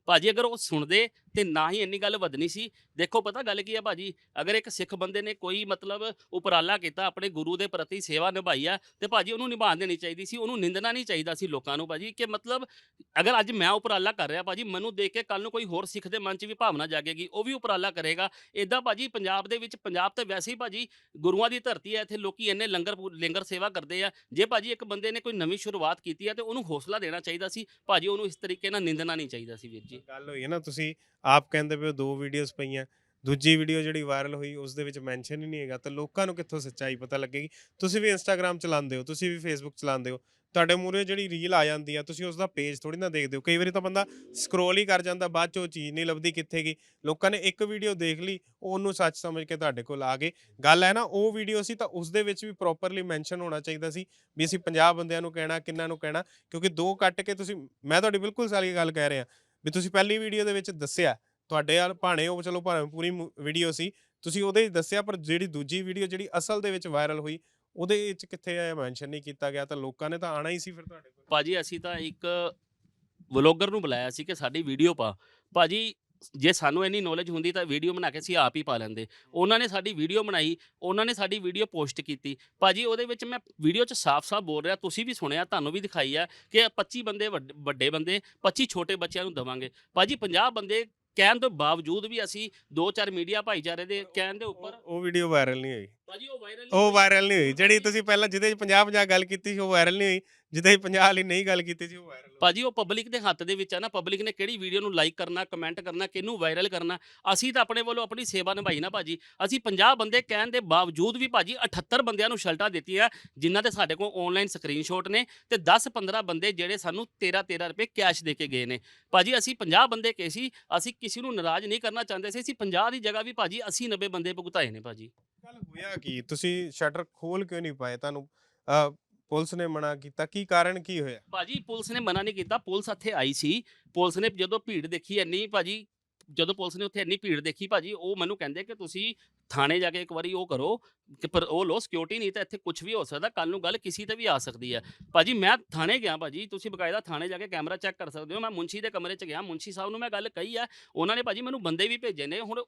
ਭਾਜੀ ਅਗਰ ਉਹ ਸੁਣਦੇ ਤੇ ਨਾ ਹੀ ਇੰਨੀ ਗੱਲ ਵਧਣੀ ਸੀ। ਦੇਖੋ ਪਤਾ ਗੱਲ ਕੀ ਹੈ ਭਾਜੀ? ਅਗਰ ਇੱਕ ਸਿੱਖ ਬੰਦੇ ਨੇ ਕੋਈ ਮਤਲਬ ਉਪਰਾਲਾ ਕੀਤਾ, ਆਪਣੇ ਗੁਰੂ ਦੇ ਪ੍ਰਤੀ ਸੇਵਾ ਨਿਭਾਈ ਆ, ਤੇ ਭਾਜੀ ਉਹਨੂੰ ਨਿਭਾਉਣ ਦੇਣੀ ਚਾਹੀਦੀ ਸੀ, ਉਹਨੂੰ ਨਿੰਦਣਾ ਨਹੀਂ ਚਾਹੀਦਾ ਸੀ ਲੋਕਾਂ ਨੂੰ ਭਾਜੀ ਕਿ ਮਤਲਬ ਅਗਰ ਅੱਜ ਮੈਂ ਉਪਰਾਲਾ ਕਰ ਰਿਹਾ ਭਾਜੀ, ਮੈਨੂੰ ਦੇਖ ਕੇ ਕੱਲ ਨੂੰ ਕੋਈ ਹੋਰ ਸਿੱਖ ਦੇ ਮਨ 'ਚ ਵੀ ਭਾਵਨਾ ਜਾਗੇਗੀ, ਉਹ ਵੀ ਉਪਰਾਲਾ ਕਰੇਗਾ। ਇਦਾਂ ਭਾਜੀ ਪੰਜਾਬ ਦੇ ਵਿੱਚ, ਪੰਜਾਬ ਤੇ ਵੈਸੇ ਹੀ ਭਾਜੀ ਗੁਰੂਆਂ ਦੀ ਧਰਤੀ ਹੈ ਇੱਥੇ ਲੋਕੀ ਇੰਨੇ ਲੰਗਰ ਪੂ- ਲੰਗਰ ਸੇਵਾ ਕਰਦੇ ਆ। ਜੇ ਭਾਜੀ ਇੱਕ ਬੰਦੇ ਨੇ ਕੋਈ ਨਵੀਂ ਸ਼ੁਰੂਆਤ ਕੀਤੀ ਹੈ ਤੇ ਉਹਨੂੰ ਹੌਸਲਾ ਦੇਣਾ ਚਾਹੀਦਾ ਸੀ, ਭਾਜੀ ਉਹਨੂੰ ਇਸ ਤਰੀਕੇ ਨਾਲ ਨਿੰਦਣਾ ਨਹੀਂ ਚਾਹੀਦਾ ਸੀ ਵੀਰ ਜੀ। ਗੱਲ ਹੋਈ ਹੈ ਨਾ ਤੁਸੀਂ ਆਪ ਕਹਿੰਦੇ ਪਏ ਹੋ, ਦੋ ਵੀਡੀਓਜ਼ ਪਈਆਂ, ਦੂਜੀ ਵੀਡੀਓ ਜਿਹੜੀ ਵਾਇਰਲ ਹੋਈ, ਉਸ ਦੇ ਵਿੱਚ ਮੈਂਸ਼ਨ ਹੀ ਨਹੀਂ ਹੈਗਾ, ਤਾਂ ਲੋਕਾਂ ਨੂੰ ਕਿੱਥੋਂ ਸੱਚਾਈ ਪਤਾ ਲੱਗੇਗੀ? ਤੁਸੀਂ ਵੀ ਇੰਸਟਾਗ੍ਰam ਚਲਾਉਂਦੇ ਹੋ, ਤੁਸੀਂ ਵੀ ਫੇਸਬੁੱਕ ਚਲਾਉਂਦੇ ਹੋ, ਤੁਹਾਡੇ ਮੂਰੇ ਜਿਹੜੀ ਰੀਲ ਆ ਜਾਂਦੀ ਆ, ਤੁਸੀਂ ਉਸ ਦਾ ਪੇਜ ਥੋੜੀ ਨਾ ਦੇਖਦੇ ਹੋ, ਕਈ ਵਾਰੀ ਤਾਂ ਬੰਦਾ ਸਕਰੋਲ ਹੀ ਕਰ ਜਾਂਦਾ, ਬਾਅਦ ਚ ਉਹ ਚੀਜ਼ ਨਹੀਂ ਲੱਭਦੀ ਕਿੱਥੇ ਗਈ, ਲੋਕਾਂ ਨੇ ਇੱਕ ਵੀਡੀਓ ਦੇਖ ਲਈ, ਉਹਨੂੰ ਸੱਚ ਸਮਝ ਕੇ ਤੁਹਾਡੇ ਕੋਲ ਆ ਗਏ, ਗੱਲ ਹੈ ਨਾ ਉਹ ਵੀਡੀਓ ਸੀ ਤਾਂ ਉਸ ਦੇ ਵਿੱਚ ਵੀ ਪ੍ਰੋਪਰਲੀ ਮੈਂਸ਼ਨ ਹੋਣਾ ਚਾਹੀਦਾ ਸੀ, ਵੀ ਅਸੀਂ 50 ਬੰਦਿਆਂ ਨੂੰ ਕਹਿਣਾ, ਕਿੰਨਾਂ ਨੂੰ ਕਹਿਣਾ, ਕਿਉਂਕਿ ਦੋ ਕੱਟ ਕੇ ਤੁਸੀਂ, ਮੈਂ ਤੁਹਾਡੀ ਬਿਲਕੁਲ ਸਾਰੀ ਗੱਲ ਕਹਿ ਰਿਹਾ ਵੀ ਤੁਸੀਂ ਪਹਿਲੀ ਵੀਡੀਓ ਦੇ ਵਿੱਚ ਦੱਸਿਆ, ਤੁਹਾਡੇ ਨਾਲ ਭਾਣੇ ਉਹ ਚਲੋ ਭਾਵੇਂ ਪੂਰੀ ਵੀਡੀਓ ਸੀ, ਤੁਸੀਂ ਉਹਦੇ 'ਚ ਦੱਸਿਆ, ਪਰ ਜਿਹੜੀ ਦੂਜੀ ਵੀਡੀਓ ਜਿਹੜੀ ਅਸਲ ਦੇ ਵਿੱਚ ਵਾਇਰਲ ਹੋਈ, ਉਹਦੇ ਵਿੱਚ ਕਿੱਥੇ ਆਇਆ ਮੈਂਸ਼ਨ ਨਹੀਂ ਕੀਤਾ ਗਿਆ, ਤਾਂ ਲੋਕਾਂ ਨੇ ਤਾਂ ਆਣਾ ਹੀ ਸੀ ਫਿਰ ਤੁਹਾਡੇ ਕੋਲ। ਭਾਜੀ ਅਸੀਂ ਤਾਂ ਇੱਕ ਵਲੋਗਰ ਨੂੰ ਬੁਲਾਇਆ ਸੀ ਕਿ ਸਾਡੀ ਵੀਡੀਓ ਪਾ। ਭਾਜੀ ਜੇ ਸਾਨੂੰ ਇੰਨੀ ਨੌਲੇਜ ਹੁੰਦੀ ਤਾਂ ਵੀਡੀਓ ਬਣਾ ਕੇ ਅਸੀਂ ਆਪ ਹੀ ਪਾ ਲੈਂਦੇ। ਉਹਨਾਂ ਨੇ ਸਾਡੀ ਵੀਡੀਓ ਬਣਾਈ ਉਹਨਾਂ ਨੇ ਸਾਡੀ ਵੀਡੀਓ ਪੋਸਟ ਕੀਤੀ। ਭਾਜੀ ਉਹਦੇ ਵਿੱਚ ਮੈਂ ਵੀਡੀਓ 'ਚ ਸਾਫ਼-ਸਾਫ਼ ਬੋਲ ਰਿਹਾ ਤੁਸੀਂ ਵੀ ਸੁਣਿਆ ਤੁਹਾਨੂੰ ਵੀ ਦਿਖਾਈ ਆ ਕਿ 25 ਬੰਦੇ ਵੱਡ- ਬੰਦੇ 25 ਛੋਟੇ ਬੱਚਿਆਂ ਨੂੰ ਦਵਾਂਗੇ। ਭਾਜੀ 50 ਬੰਦੇ ਕਹਿਣ ਤੋਂ ਬਾਵਜੂਦ ਵੀ ਅਸੀਂ ਦੋ ਚਾਰ ਮੀਡੀਆ ਭਾਈਚਾਰੇ ਦੇ ਕਹਿਣ ਦੇ ਉੱਪਰ ਉਹ ਵੀਡੀਓ ਵਾਇਰਲ ਨਹੀਂ ਹੋਈ। ਭਾਜੀ ਉਹ ਵਾਇਰਲ ਉਹ ਵਾਇਰਲ ਨਹੀਂ ਹੋਈ। ਜਿਹੜੀ ਤੁਸੀਂ ਪਹਿਲਾਂ ਜਿਹਦੇ 'ਚ 50 50 ਗੱਲ ਕੀਤੀ ਸੀ ਉਹ ਵਾਇਰਲ ਨਹੀਂ ਹੋਈ। 'ਚ 50 ਲਈ ਨਹੀਂ ਗੱਲ ਕੀਤੀ ਸੀ ਉਹ ਵਾਇਰਲ ਭਾਜੀ ਉਹ ਪਬਲਿਕ ਦੇ ਹੱਥ ਦੇ ਵਿੱਚ ਆ ਨਾ ਪਬਲਿਕ ਨੇ ਕਿਹੜੀ ਵੀਡੀਓ ਨੂੰ ਲਾਈਕ ਕਰਨਾ ਕਮੈਂਟ ਕਰਨਾ ਕਿਹਨੂੰ ਵਾਇਰਲ ਕਰਨਾ ਅਸੀਂ ਤਾਂ ਆਪਣੇ ਵੱਲੋਂ ਆਪਣੀ ਸੇਵਾ ਨਿਭਾਈ ਨਾ ਭਾਜੀ। ਅਸੀਂ 50 ਬੰਦੇ ਕਹਿਣ ਦੇ ਬਾਵਜੂਦ ਵੀ ਭਾਜੀ 78 ਬੰਦਿਆਂ ਨੂੰ ਸ਼ਰਟਾਂ ਦਿੱਤੀਆਂ ਜਿਨ੍ਹਾਂ ਦੇ ਸਾਡੇ ਕੋਲ ਆਨਲਾਈਨ ਸਕਰੀਨਸ਼ਾਟ ਨੇ ਤੇ 10-15 ਬੰਦੇ ਜਿਹੜੇ ਸਾਨੂੰ 13-13 ਰੁਪਏ ਕੈਸ਼ ਦੇ ਕੇ ਗਏ ਨੇ। ਭਾਜੀ ਅਸੀਂ 50 ਬੰਦੇ ਕਹੇ ਸੀ ਅਸੀਂ ਕਿਸੇ ਨੂੰ ਨਾਰਾਜ਼ ਨਹੀਂ ਕਰਨਾ ਚਾਹੁੰਦੇ ਸੀ ਅਸੀਂ 50 ਦੀ ਜਗ੍ਹਾ ਵੀ ਭਾਜੀ 80-90 ਬੰਦੇ ਭੁਗਤਾਏ ਨੇ ਭਾਜੀ। ਕੱਲ ਹੋਇਆ ਕੀ? ਤੁਸੀਂ ਸ਼ਟਰ ਖੋਲ ਕਿਉਂ ਨਹੀਂ ਪਾਏ? ਤੁਹਾਨੂੰ ਪੁਲਿਸ ਨੇ ਮਨਾ ਕੀਤਾ, ਕੀ ਕਾਰਨ ਕੀ ਹੋਇਆ? ਭਾਜੀ, ਪੁਲਿਸ ਨੇ ਮਨਾ ਨਹੀਂ ਕੀਤਾ, ਪੁਲਿਸ ਇੱਥੇ ਆਈ ਸੀ। ਪੁਲਿਸ ਨੇ ਜਦੋਂ ਭੀੜ ਦੇਖੀ ਇੰਨੀ ਭਾਜੀ, ਜਦੋਂ ਪੁਲਿਸ ਨੇ ਉੱਥੇ ਇੰਨੀ ਭੀੜ ਦੇਖੀ ਭਾਜੀ, ਉਹ ਮੈਨੂੰ ਕਹਿੰਦੇ ਕਿ ਤੁਸੀਂ ਥਾਣੇ ਜਾ ਕੇ ਇੱਕ ਵਾਰੀ ਉਹ ਕਰੋ, ਕਿ ਪਰ ਉਹ ਲੋ ਸਿਕਿਉਰਿਟੀ ਨਹੀਂ ਤਾਂ ਇੱਥੇ ਕੁਝ ਵੀ ਹੋ ਸਕਦਾ ਕੱਲ ਨੂੰ ਗੱਲ ਕਿਸੇ ਤੇ ਵੀ ਆ ਸਕਦੀ ਹੈ। ਭਾਜੀ, ਮੈਂ ਥਾਣੇ ਗਿਆ ਭਾਜੀ, ਤੁਸੀਂ ਬਕਾਇਦਾ ਥਾਣੇ ਜਾ ਕੇ ਕੈਮਰਾ ਚੈੱਕ ਕਰ ਸਕਦੇ ਹੋ, ਮੈਂ ਮੁੰਸ਼ੀ ਦੇ ਕਮਰੇ 'ਚ ਗਿਆ ਮੁੰਸ਼ੀ ਸਾਹਿਬ ਨੂੰ ਮੈਂ ਗੱਲ ਕਹੀ ਆ ਉਹਨਾਂ ਨੇ ਭਾਜੀ ਮੈਨੂੰ ਬੰਦੇ ਵੀ ਭੇਜੇ ਨੇ, ਹੁਣ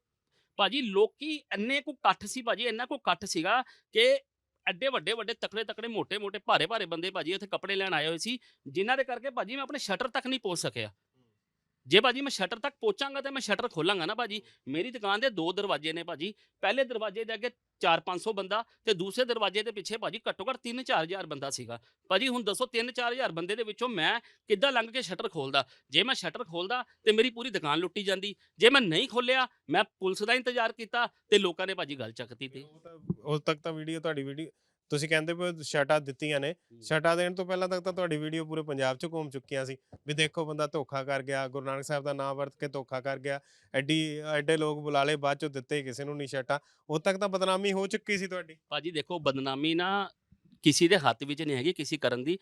ਭਾਜੀ ਲੋਕੀ ਇੰਨੇ ਕੋ ਇਕੱਠ ਸੀ ਭਾਜੀ, ਇੰਨਾ ਕੋ ਇਕੱਠ ਸੀਗਾ ਕਿ ਐਡੇ ਵੱਡੇ ਵੱਡੇ, ਤਕੜੇ ਤਕੜੇ ਮੋٹے ਮੋٹੇ ਭਾਰੇ ਭਾਰੇ ਬੰਦੇ ਭਾਜੀ ਉੱਥੇ ਕੱਪੜੇ ਲੈਣ ਆਏ ਹੋਏ ਸੀ, ਜਿਨ੍ਹਾਂ ਦੇ ਕਰਕੇ ਭਾਜੀ ਮੈਂ ਆਪਣੇ ਸ਼ਟਰ ਤੱਕ ਨਹੀਂ ਪਹੁੰਚ ਸਕਿਆ। ਜੇ ਭਾਜੀ ਮੈਂ ਸ਼ਟਰ ਤੱਕ ਪਹੁੰਚਾਂਗਾ ਤੇ ਮੈਂ ਸ਼ਟਰ ਖੋਲਾਂਗਾ ਨਾ ਭਾਜੀ, ਮੇਰੀ ਦੁਕਾਨ ਦੇ ਦੋ ਦਰਵਾਜ਼ੇ ਨੇ ਭਾਜੀ। ਪਹਿਲੇ ਦਰਵਾਜ਼ੇ ਦੇ ਅੱਗੇ 4-500 ਬੰਦਾ ਤੇ ਦੂਸਰੇ ਦਰਵਾਜ਼ੇ ਦੇ ਪਿੱਛੇ ਭਾਜੀ ਘੱਟੋ ਘੱਟ 3-4000 ਬੰਦਾ ਸੀਗਾ। ਭਾਜੀ ਹੁਣ ਦੱਸੋ 3-4000 ਬੰਦੇ ਦੇ ਵਿੱਚੋਂ ਮੈਂ ਕਿੱਦਾਂ ਲੰਘ ਕੇ ਸ਼ਟਰ ਖੋਲਦਾ? ਜੇ ਮੈਂ ਸ਼ਟਰ ਖੋਲਦਾ ਤੇ ਮੇਰੀ ਪੂਰੀ ਦੁਕਾਨ ਲੁੱਟੀ ਜਾਂਦੀ। ਜੇ ਮੈਂ ਨਹੀਂ ਖੋਲਿਆ, ਮੈਂ ਪੁਲਿਸ ਦਾ ਇੰਤਜ਼ਾਰ ਕੀਤਾ ਤੇ ਲੋਕਾਂ ਨੇ ਭਾਜੀ ਗੱਲ ਚੱਕਤੀ ਤੇ, ਉਹ ਤੱਕ ਤਾਂ ਵੀਡੀਓ, ਤੁਹਾਡੀ ਵੀਡੀਓ ਤੁਸੀਂ ਕਹਿੰਦੇ ਪਏ ਸ਼ਟਾ ਦਿੱਤੀਆਂ ਨੇ। ਸ਼ਟਾ ਦੇਣ ਤੋਂ ਪਹਿਲਾਂ ਤੱਕ ਤਾਂ ਤੁਹਾਡੀ ਵੀਡੀਓ ਪੂਰੇ ਪੰਜਾਬ 'ਚ ਘੁੰਮ ਚੁੱਕੀਆਂ ਸੀ ਵੀ ਦੇਖੋ ਬੰਦਾ ਧੋਖਾ ਕਰ ਗਿਆ ਗੁਰੂ ਨਾਨਕ ਸਾਹਿਬ ਦਾ ਨਾਮ ਵਰਤ ਕੇ ਧੋਖਾ ਕਰ ਗਿਆ ਐਡੀ ਐਡੇ ਲੋਕ ਬੁਲਾ ਲਏ ਬਾਅਦ 'ਚੋਂ ਦਿੱਤੇ ਕਿਸੇ ਨੂੰ ਨਹੀਂ ਸ਼ਟਾ ਉਦ ਤੱਕ ਤਾਂ ਬਦਨਾਮੀ ਹੋ ਚੁੱਕੀ ਸੀ ਤੁਹਾਡੀ। ਭਾਜੀ ਦੇਖੋ ਬਦਨਾਮੀ ਨਾ ਕਿਸੇ ਦੇ ਹੱਥ ਵਿੱਚ ਨਹੀਂ ਹੈਗੀ ਕਿਸੇ ਕਰਨ ਦੀ।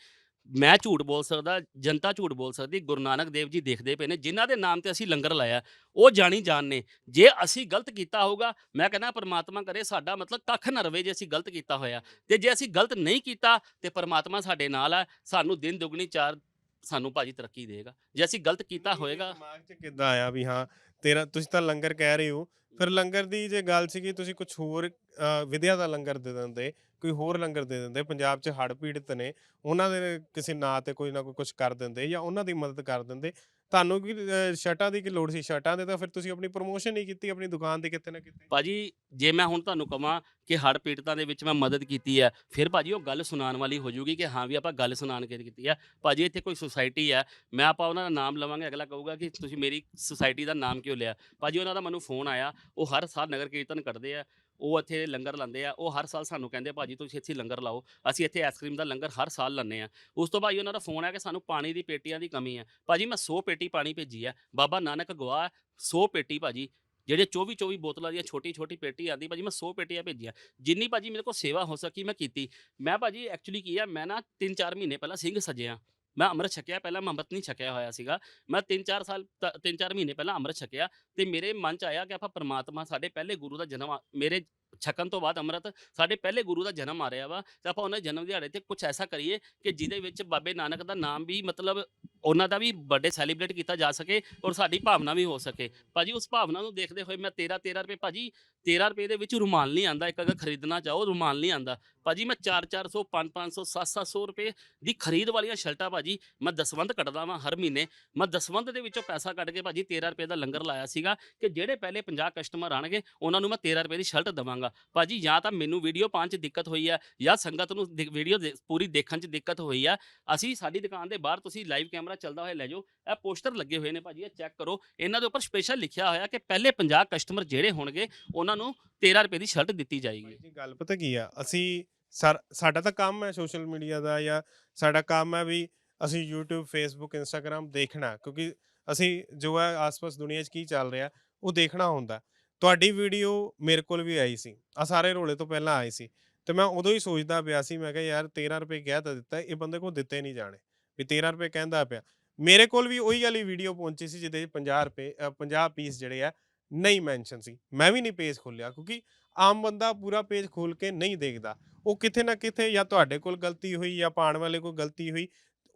ਮੈਂ ਝੂਠ ਬੋਲ ਸਕਦਾ ਜਨਤਾ ਝੂਠ ਬੋਲ ਸਕਦੀ ਗੁਰੂ ਨਾਨਕ ਦੇਵ ਜੀ ਦੇਖਦੇ ਪਏ ਨੇ ਜਿਨ੍ਹਾਂ ਦੇ ਨਾਮ ਤੇ ਅਸੀਂ ਲੰਗਰ ਲਾਇਆ ਉਹ ਜਾਣੀ ਜਾਣ ਨੇ। ਜੇ ਅਸੀਂ ਗਲਤ ਕੀਤਾ ਹੋਊਗਾ ਮੈਂ ਕਹਿੰਦਾ ਪਰਮਾਤਮਾ ਕਰੇ ਸਾਡਾ ਮਤਲਬ ਕੱਖ ਨਾ ਰਵੇ ਜੇ ਅਸੀਂ ਗਲਤ ਕੀਤਾ ਹੋਇਆ। ਤੇ ਜੇ ਅਸੀਂ ਗਲਤ ਨਹੀਂ ਕੀਤਾ ਤੇ ਪਰਮਾਤਮਾ ਸਾਡੇ ਨਾਲ ਹੈ ਸਾਨੂੰ ਦਿਨ ਦੁਗਣੀ ਚਾਰ ਸਾਨੂੰ ਭਾਜੀ ਤਰੱਕੀ ਦੇਗਾ। ਜੇ ਅਸੀਂ ਗਲਤ ਕੀਤਾ ਹੋਏਗਾ ਦਿਮਾਗ 'ਚ ਕਿੱਦਾਂ ਆਇਆ ਵੀ ਹਾਂ ਤੇਰਾ ਤੁਸੀਂ ਤਾਂ ਲੰਗਰ ਕਹਿ ਰਹੇ ਹੋ ਫਿਰ ਲੰਗਰ ਦੀ ਜੇ ਗੱਲ ਸੀਗੀ ਤੁਸੀਂ ਕੁਝ ਹੋਰ ਅ, ਵਿਦਿਆ ਦਾ ਲੰਗਰ ਦੇ ਦਿੰਦੇ ਕੋਈ ਹੋਰ ਲੰਗਰ ਦੇ ਦਿੰਦੇ ਪੰਜਾਬ 'ਚ ਹੜ੍ਹ ਪੀੜਤ ਨੇ ਉਹਨਾਂ ਦੇ ਕਿਸੇ ਨਾਂ ਤੇ ਕੋਈ ਨਾ ਕੋਈ ਕੁਝ ਕਰ ਦਿੰਦੇ ਜਾਂ ਉਹਨਾਂ ਦੀ ਮਦਦ ਕਰ ਦਿੰਦੇ। ਤੁਹਾਨੂੰ ਕੀ ਅ, ਸ਼ਰਟਾਂ ਦੀ ਕੀ ਲੋੜ ਸੀ? ਸ਼ਰਟਾਂ ਦੇ ਤਾਂ ਫਿਰ ਤੁਸੀਂ ਆਪਣੀ ਪ੍ਰੋਮੋਸ਼ਨ ਨਹੀਂ ਕੀਤੀ ਆਪਣੀ ਦੁਕਾਨ ਦੀ ਕਿਤੇ ਨਾ ਕਿਤੇ। ਭਾਜੀ ਜੇ ਮੈਂ ਹੁਣ ਤੁਹਾਨੂੰ ਕਹਾਂ ਕਿ ਹੜ੍ਹ ਪੀੜਤਾਂ ਦੇ ਵਿੱਚ ਮੈਂ ਮਦਦ ਕੀਤੀ ਹੈ ਫਿਰ ਭਾਜੀ ਉਹ ਗੱਲ ਸੁਣਾਉਣ ਵਾਲੀ ਹੋ ਜੂਗੀ ਕਿ ਹਾਂ ਵੀ ਆਪਾਂ ਗੱਲ ਸੁਣਾਉਣ ਕੇ ਕੀਤੀ ਹੈ। ਭਾਜੀ ਇੱਥੇ ਕੋਈ ਸੁਸਾਇਟੀ ਹੈ ਮੈਂ ਆਪਾਂ ਉਹਨਾਂ ਦਾ ਨਾਮ ਲਵਾਂਗੇ ਅਗਲਾ ਕਹੂਗਾ ਕਿ ਤੁਸੀਂ ਮੇਰੀ ਸੁਸਾਇਟੀ ਦਾ ਨਾਮ ਕਿਉਂ ਲਿਆ? ਭਾਜੀ ਉਹਨਾਂ ਦਾ ਮੈਨੂੰ ਫੋਨ ਆਇਆ ਉਹ ਹਰ ਸਾਲ ਨਗਰ ਕੀਰਤਨ ਕੱਢਦੇ ਆ ਉਹ ਇੱਥੇ ਲੰਗਰ ਲਾਉਂਦੇ ਆ ਉਹ ਹਰ ਸਾਲ ਸਾਨੂੰ ਕਹਿੰਦੇ ਆ, ਭਾਜੀ ਤੁਸੀਂ ਇੱਥੇ ਲੰਗਰ ਲਾਓ ਅਸੀਂ ਇੱਥੇ ਆਈਸਕ੍ਰੀਮ ਦਾ ਲੰਗਰ ਹਰ ਸਾਲ ਲਾਉਂਦੇ ਆ। ਉਸ ਤੋਂ ਬਾਅਦ ਉਹਨਾਂ ਦਾ ਫੋਨ ਆ ਕਿ ਸਾਨੂੰ ਪਾਣੀ ਦੀ ਪੇਟੀਆਂ ਦੀ ਕਮੀ ਹੈ ਭਾਜੀ ਮੈਂ 100 ਪੇਟੀ ਪਾਣੀ ਭੇਜੀ ਹੈ ਬਾਬਾ ਨਾਨਕ ਗਵਾਹ 100 ਪੇਟੀ ਭਾਜੀ ਜਿਹੜੇ 24 24 ਬੋਤਲਾਂ ਦੀਆਂ ਛੋਟੀ ਛੋਟੀ ਪੇਟੀ ਆਂਦੀ ਭਾਜੀ ਮੈਂ 100 ਪੇਟੀਆਂ ਭੇਜੀਆਂ। ਜਿੰਨੀ ਭਾਜੀ ਮੇਰੇ ਕੋਲ ਸੇਵਾ ਹੋ ਸਕੀ ਮੈਂ ਕੀਤੀ। ਮੈਂ ਭਾਜੀ ਐਕਚੁਅਲੀ ਕੀ ਆ ਮੈਂ ਨਾ 3-4 ਮਹੀਨੇ ਪਹਿਲਾਂ ਸਿੰਘ ਸਜਿਆ। ਮੈਂ ਅੰਮ੍ਰਿਤ ਛਕਿਆ, ਪਹਿਲਾਂ ਮੈਂ ਅੰਮ੍ਰਿਤ ਨਹੀਂ ਛਕਿਆ ਹੋਇਆ ਸੀਗਾ। ਮੈਂ 3-4 ਸਾਲ 3-4 ਮਹੀਨੇ ਪਹਿਲਾਂ ਅੰਮ੍ਰਿਤ ਛਕਿਆ ਤੇ ਮੇਰੇ ਮਨ ਚ ਆਇਆ ਕਿ ਆਪਾਂ ਪ੍ਰਮਾਤਮਾ ਸਾਡੇ ਪਹਿਲੇ ਗੁਰੂ ਦਾ ਜਨਮ ਆ- ਮੇਰੇ ਛਕਣ ਤੋਂ ਬਾਅਦ ਅੰਮ੍ਰਿਤ ਸਾਡੇ ਪਹਿਲੇ ਗੁਰੂ ਦਾ ਜਨਮ ਆ ਰਿਹਾ ਵਾ, ਤੇ ਆਪਾਂ ਉਹਨਾਂ ਦੇ ਜਨਮ ਦਿਹਾੜੇ ਤੇ ਕੁਝ ਐਸਾ ਕਰੀਏ ਕਿ ਜਿਹਦੇ ਵਿੱਚ ਬਾਬੇ ਨਾਨਕ ਦਾ ਨਾਮ ਵੀ ਮਤਲਬ ਉਹਨਾਂ ਦਾ ਵੀ ਬਰਥਡੇ ਸੈਲੀਬ੍ਰੇਟ ਕੀਤਾ ਜਾ ਸਕੇ ਔਰ ਸਾਡੀ ਭਾਵਨਾ ਵੀ ਹੋ ਸਕੇ। ਭਾਜੀ, ਉਸ ਭਾਵਨਾ ਨੂੰ ਦੇਖਦੇ ਹੋਏ ਮੈਂ 13 13 ਰੁਪਏ, ਭਾਜੀ 13 ਰੁਪਏ ਦੇ ਵਿੱਚ ਰੁਮਾਲ ਨਹੀਂ ਆਂਦਾ ਇੱਕ ਅਗਰ ਖਰੀਦਣਾ ਚਾਹੋ ਰੁਮਾਲ ਨਹੀਂ ਆਂਦਾ ਭਾਜੀ, ਮੈਂ 4 400 5 500 7 700 ਰੁਪਏ ਦੀ ਖਰੀਦ ਵਾਲੀਆਂ ਸ਼ਰਟਾਂ, ਭਾਜੀ, ਮੈਂ ਦਸਵੰਧ ਕੱਢਦਾ ਵਾਂ ਹਰ ਮਹੀਨੇ। ਮੈਂ ਦਸਵੰਧ ਦੇ ਵਿੱਚੋਂ ਪੈਸਾ ਕੱਢ ਕੇ, ਭਾਜੀ 13 ਰੁਪਏ ਦਾ ਲੰਗਰ ਲਾਇਆ ਸੀਗਾ ਕਿ ਜਿਹੜੇ ਪਹਿਲੇ 50 ਕਸਟਮਰ ਆਣਗੇ ਉਹਨਾਂ ਨੂੰ ਮੈਂ 13 ਰੁਪਏ ਦੀ ਸ਼ਰਟ ਦਵਾਂਗਾ। ਭਾਜੀ, ਜਾਂ ਤਾਂ ਮੈਨੂੰ ਵੀਡੀਓ ਪਾਉਣ 'ਚ ਦਿੱਕਤ ਹੋਈ ਆ, ਜਾਂ ਸੰਗਤ ਨੂੰ ਵੀਡੀਓ ਪੂਰੀ ਦੇਖਣ 'ਚ ਦਿੱਕਤ ਹੋਈ ਆ। ਅਸੀਂ, ਸਾਡੀ ਦੁਕਾਨ ਦੇ ਬਾਹਰ ਤੁਸੀਂ ਲਾਈਵ ਕੈਮਰਾ ਚੱਲਦਾ ਹੋਇਆ ਲੈ ਜਾਓ। ਇਹ ਪੋਸਟਰ ਲੱਗੇ ਹੋਏ ਨੇ ਭਾਜੀ, ਇਹ ਚੈੱਕ ਕਰੋ। ਇਹਨਾਂ ਦੇ ਉੱਪਰ ਸਪੈਸ਼ਲ ਲਿਖਿਆ ਹੋਇਆ ਕਿ ਪਹਿਲੇ 50 ਕਸਟਮਰ ਜਿਹੜੇ ਹੋਣਗੇ, ਉਹਨਾਂ ਨੂੰ 13 ਰੁਪਏ ਦੀ ਸ਼ਰਟ ਦਿੱਤੀ ਜਾਏਗੀ। ਜੀ, ਗੱਲ ਪਤਾ ਕੀ ਆ? ਅਸੀਂ ਸਰ ਸਾਡਾ ਤਾਂ ਕੰਮ ਹੈ ਸੋਸ਼ਲ ਮੀਡੀਆ ਦਾ ਜਾਂ ਸਾਡਾ ਕੰਮ ਹੈ ਵੀ ਅਸੀਂ YouTube, Facebook, Instagram ਦੇਖਣਾ, ਕਿਉਂਕਿ ਅਸੀਂ ਜੋ ਹੈ ਆਸ-ਪਾਸ ਦੁਨੀਆ 'ਚ ਕੀ ਚੱਲ ਰਿਹਾ, ਉਹ ਦੇਖਣਾ ਹੁੰਦਾ। ਤੁਹਾਡੀ ਵੀਡੀਓ ਮੇਰੇ ਕੋਲ ਵੀ ਆਈ ਸੀ। ਆ ਸਾਰੇ ਰੋਲੇ ਤੋਂ ਪਹਿਲਾਂ ਆਈ ਸੀ। ਤੇ ਮੈਂ ਉਦੋਂ ਹੀ ਸੋਚਦਾ ਪਿਆ ਸੀ ਮੈਂ ਕਿਹਾ ਯਾਰ 13 ਰੁਪਏ ਕਹਿ ਤਾਂ ਦਿੱਤਾ ਇਹ ਬੰਦੇ ਕੋਲ ਦਿੱਤੇ ਨਹੀਂ ਜਾਣੇ ਵੀ 13 ਰੁਪਏ ਕਹਿੰਦਾ ਪਿਆ। ਮੇਰੇ ਕੋਲ ਵੀ ਉਹੀ ਵਾਲੀ ਵੀਡੀਓ ਪਹੁੰਚੀ ਸੀ ਜਿਹਦੇ 'ਚ 50 ਰੁਪਏ ਅ, 50 ਪੀਸ ਜਿਹੜੇ ਆ ਨਹੀਂ ਮੈਂਸ਼ਨ ਸੀ। ਮੈਂ ਵੀ ਨਹੀਂ ਪੇਜ ਖੋਲਿਆ ਕਿਉਂਕਿ ਆਮ ਬੰਦਾ ਪੂਰਾ ਪੇਜ ਖੋਲ ਕੇ ਨਹੀਂ ਦੇਖਦਾ। ਉਹ ਕਿਤੇ ਨਾ ਕਿਤੇ ਜਾਂ ਤੁਹਾਡੇ ਕੋਲ ਗਲਤੀ ਹੋਈ ਜਾਂ ਪਾਣ ਵਾਲੇ ਕੋਲ ਗਲਤੀ ਹੋਈ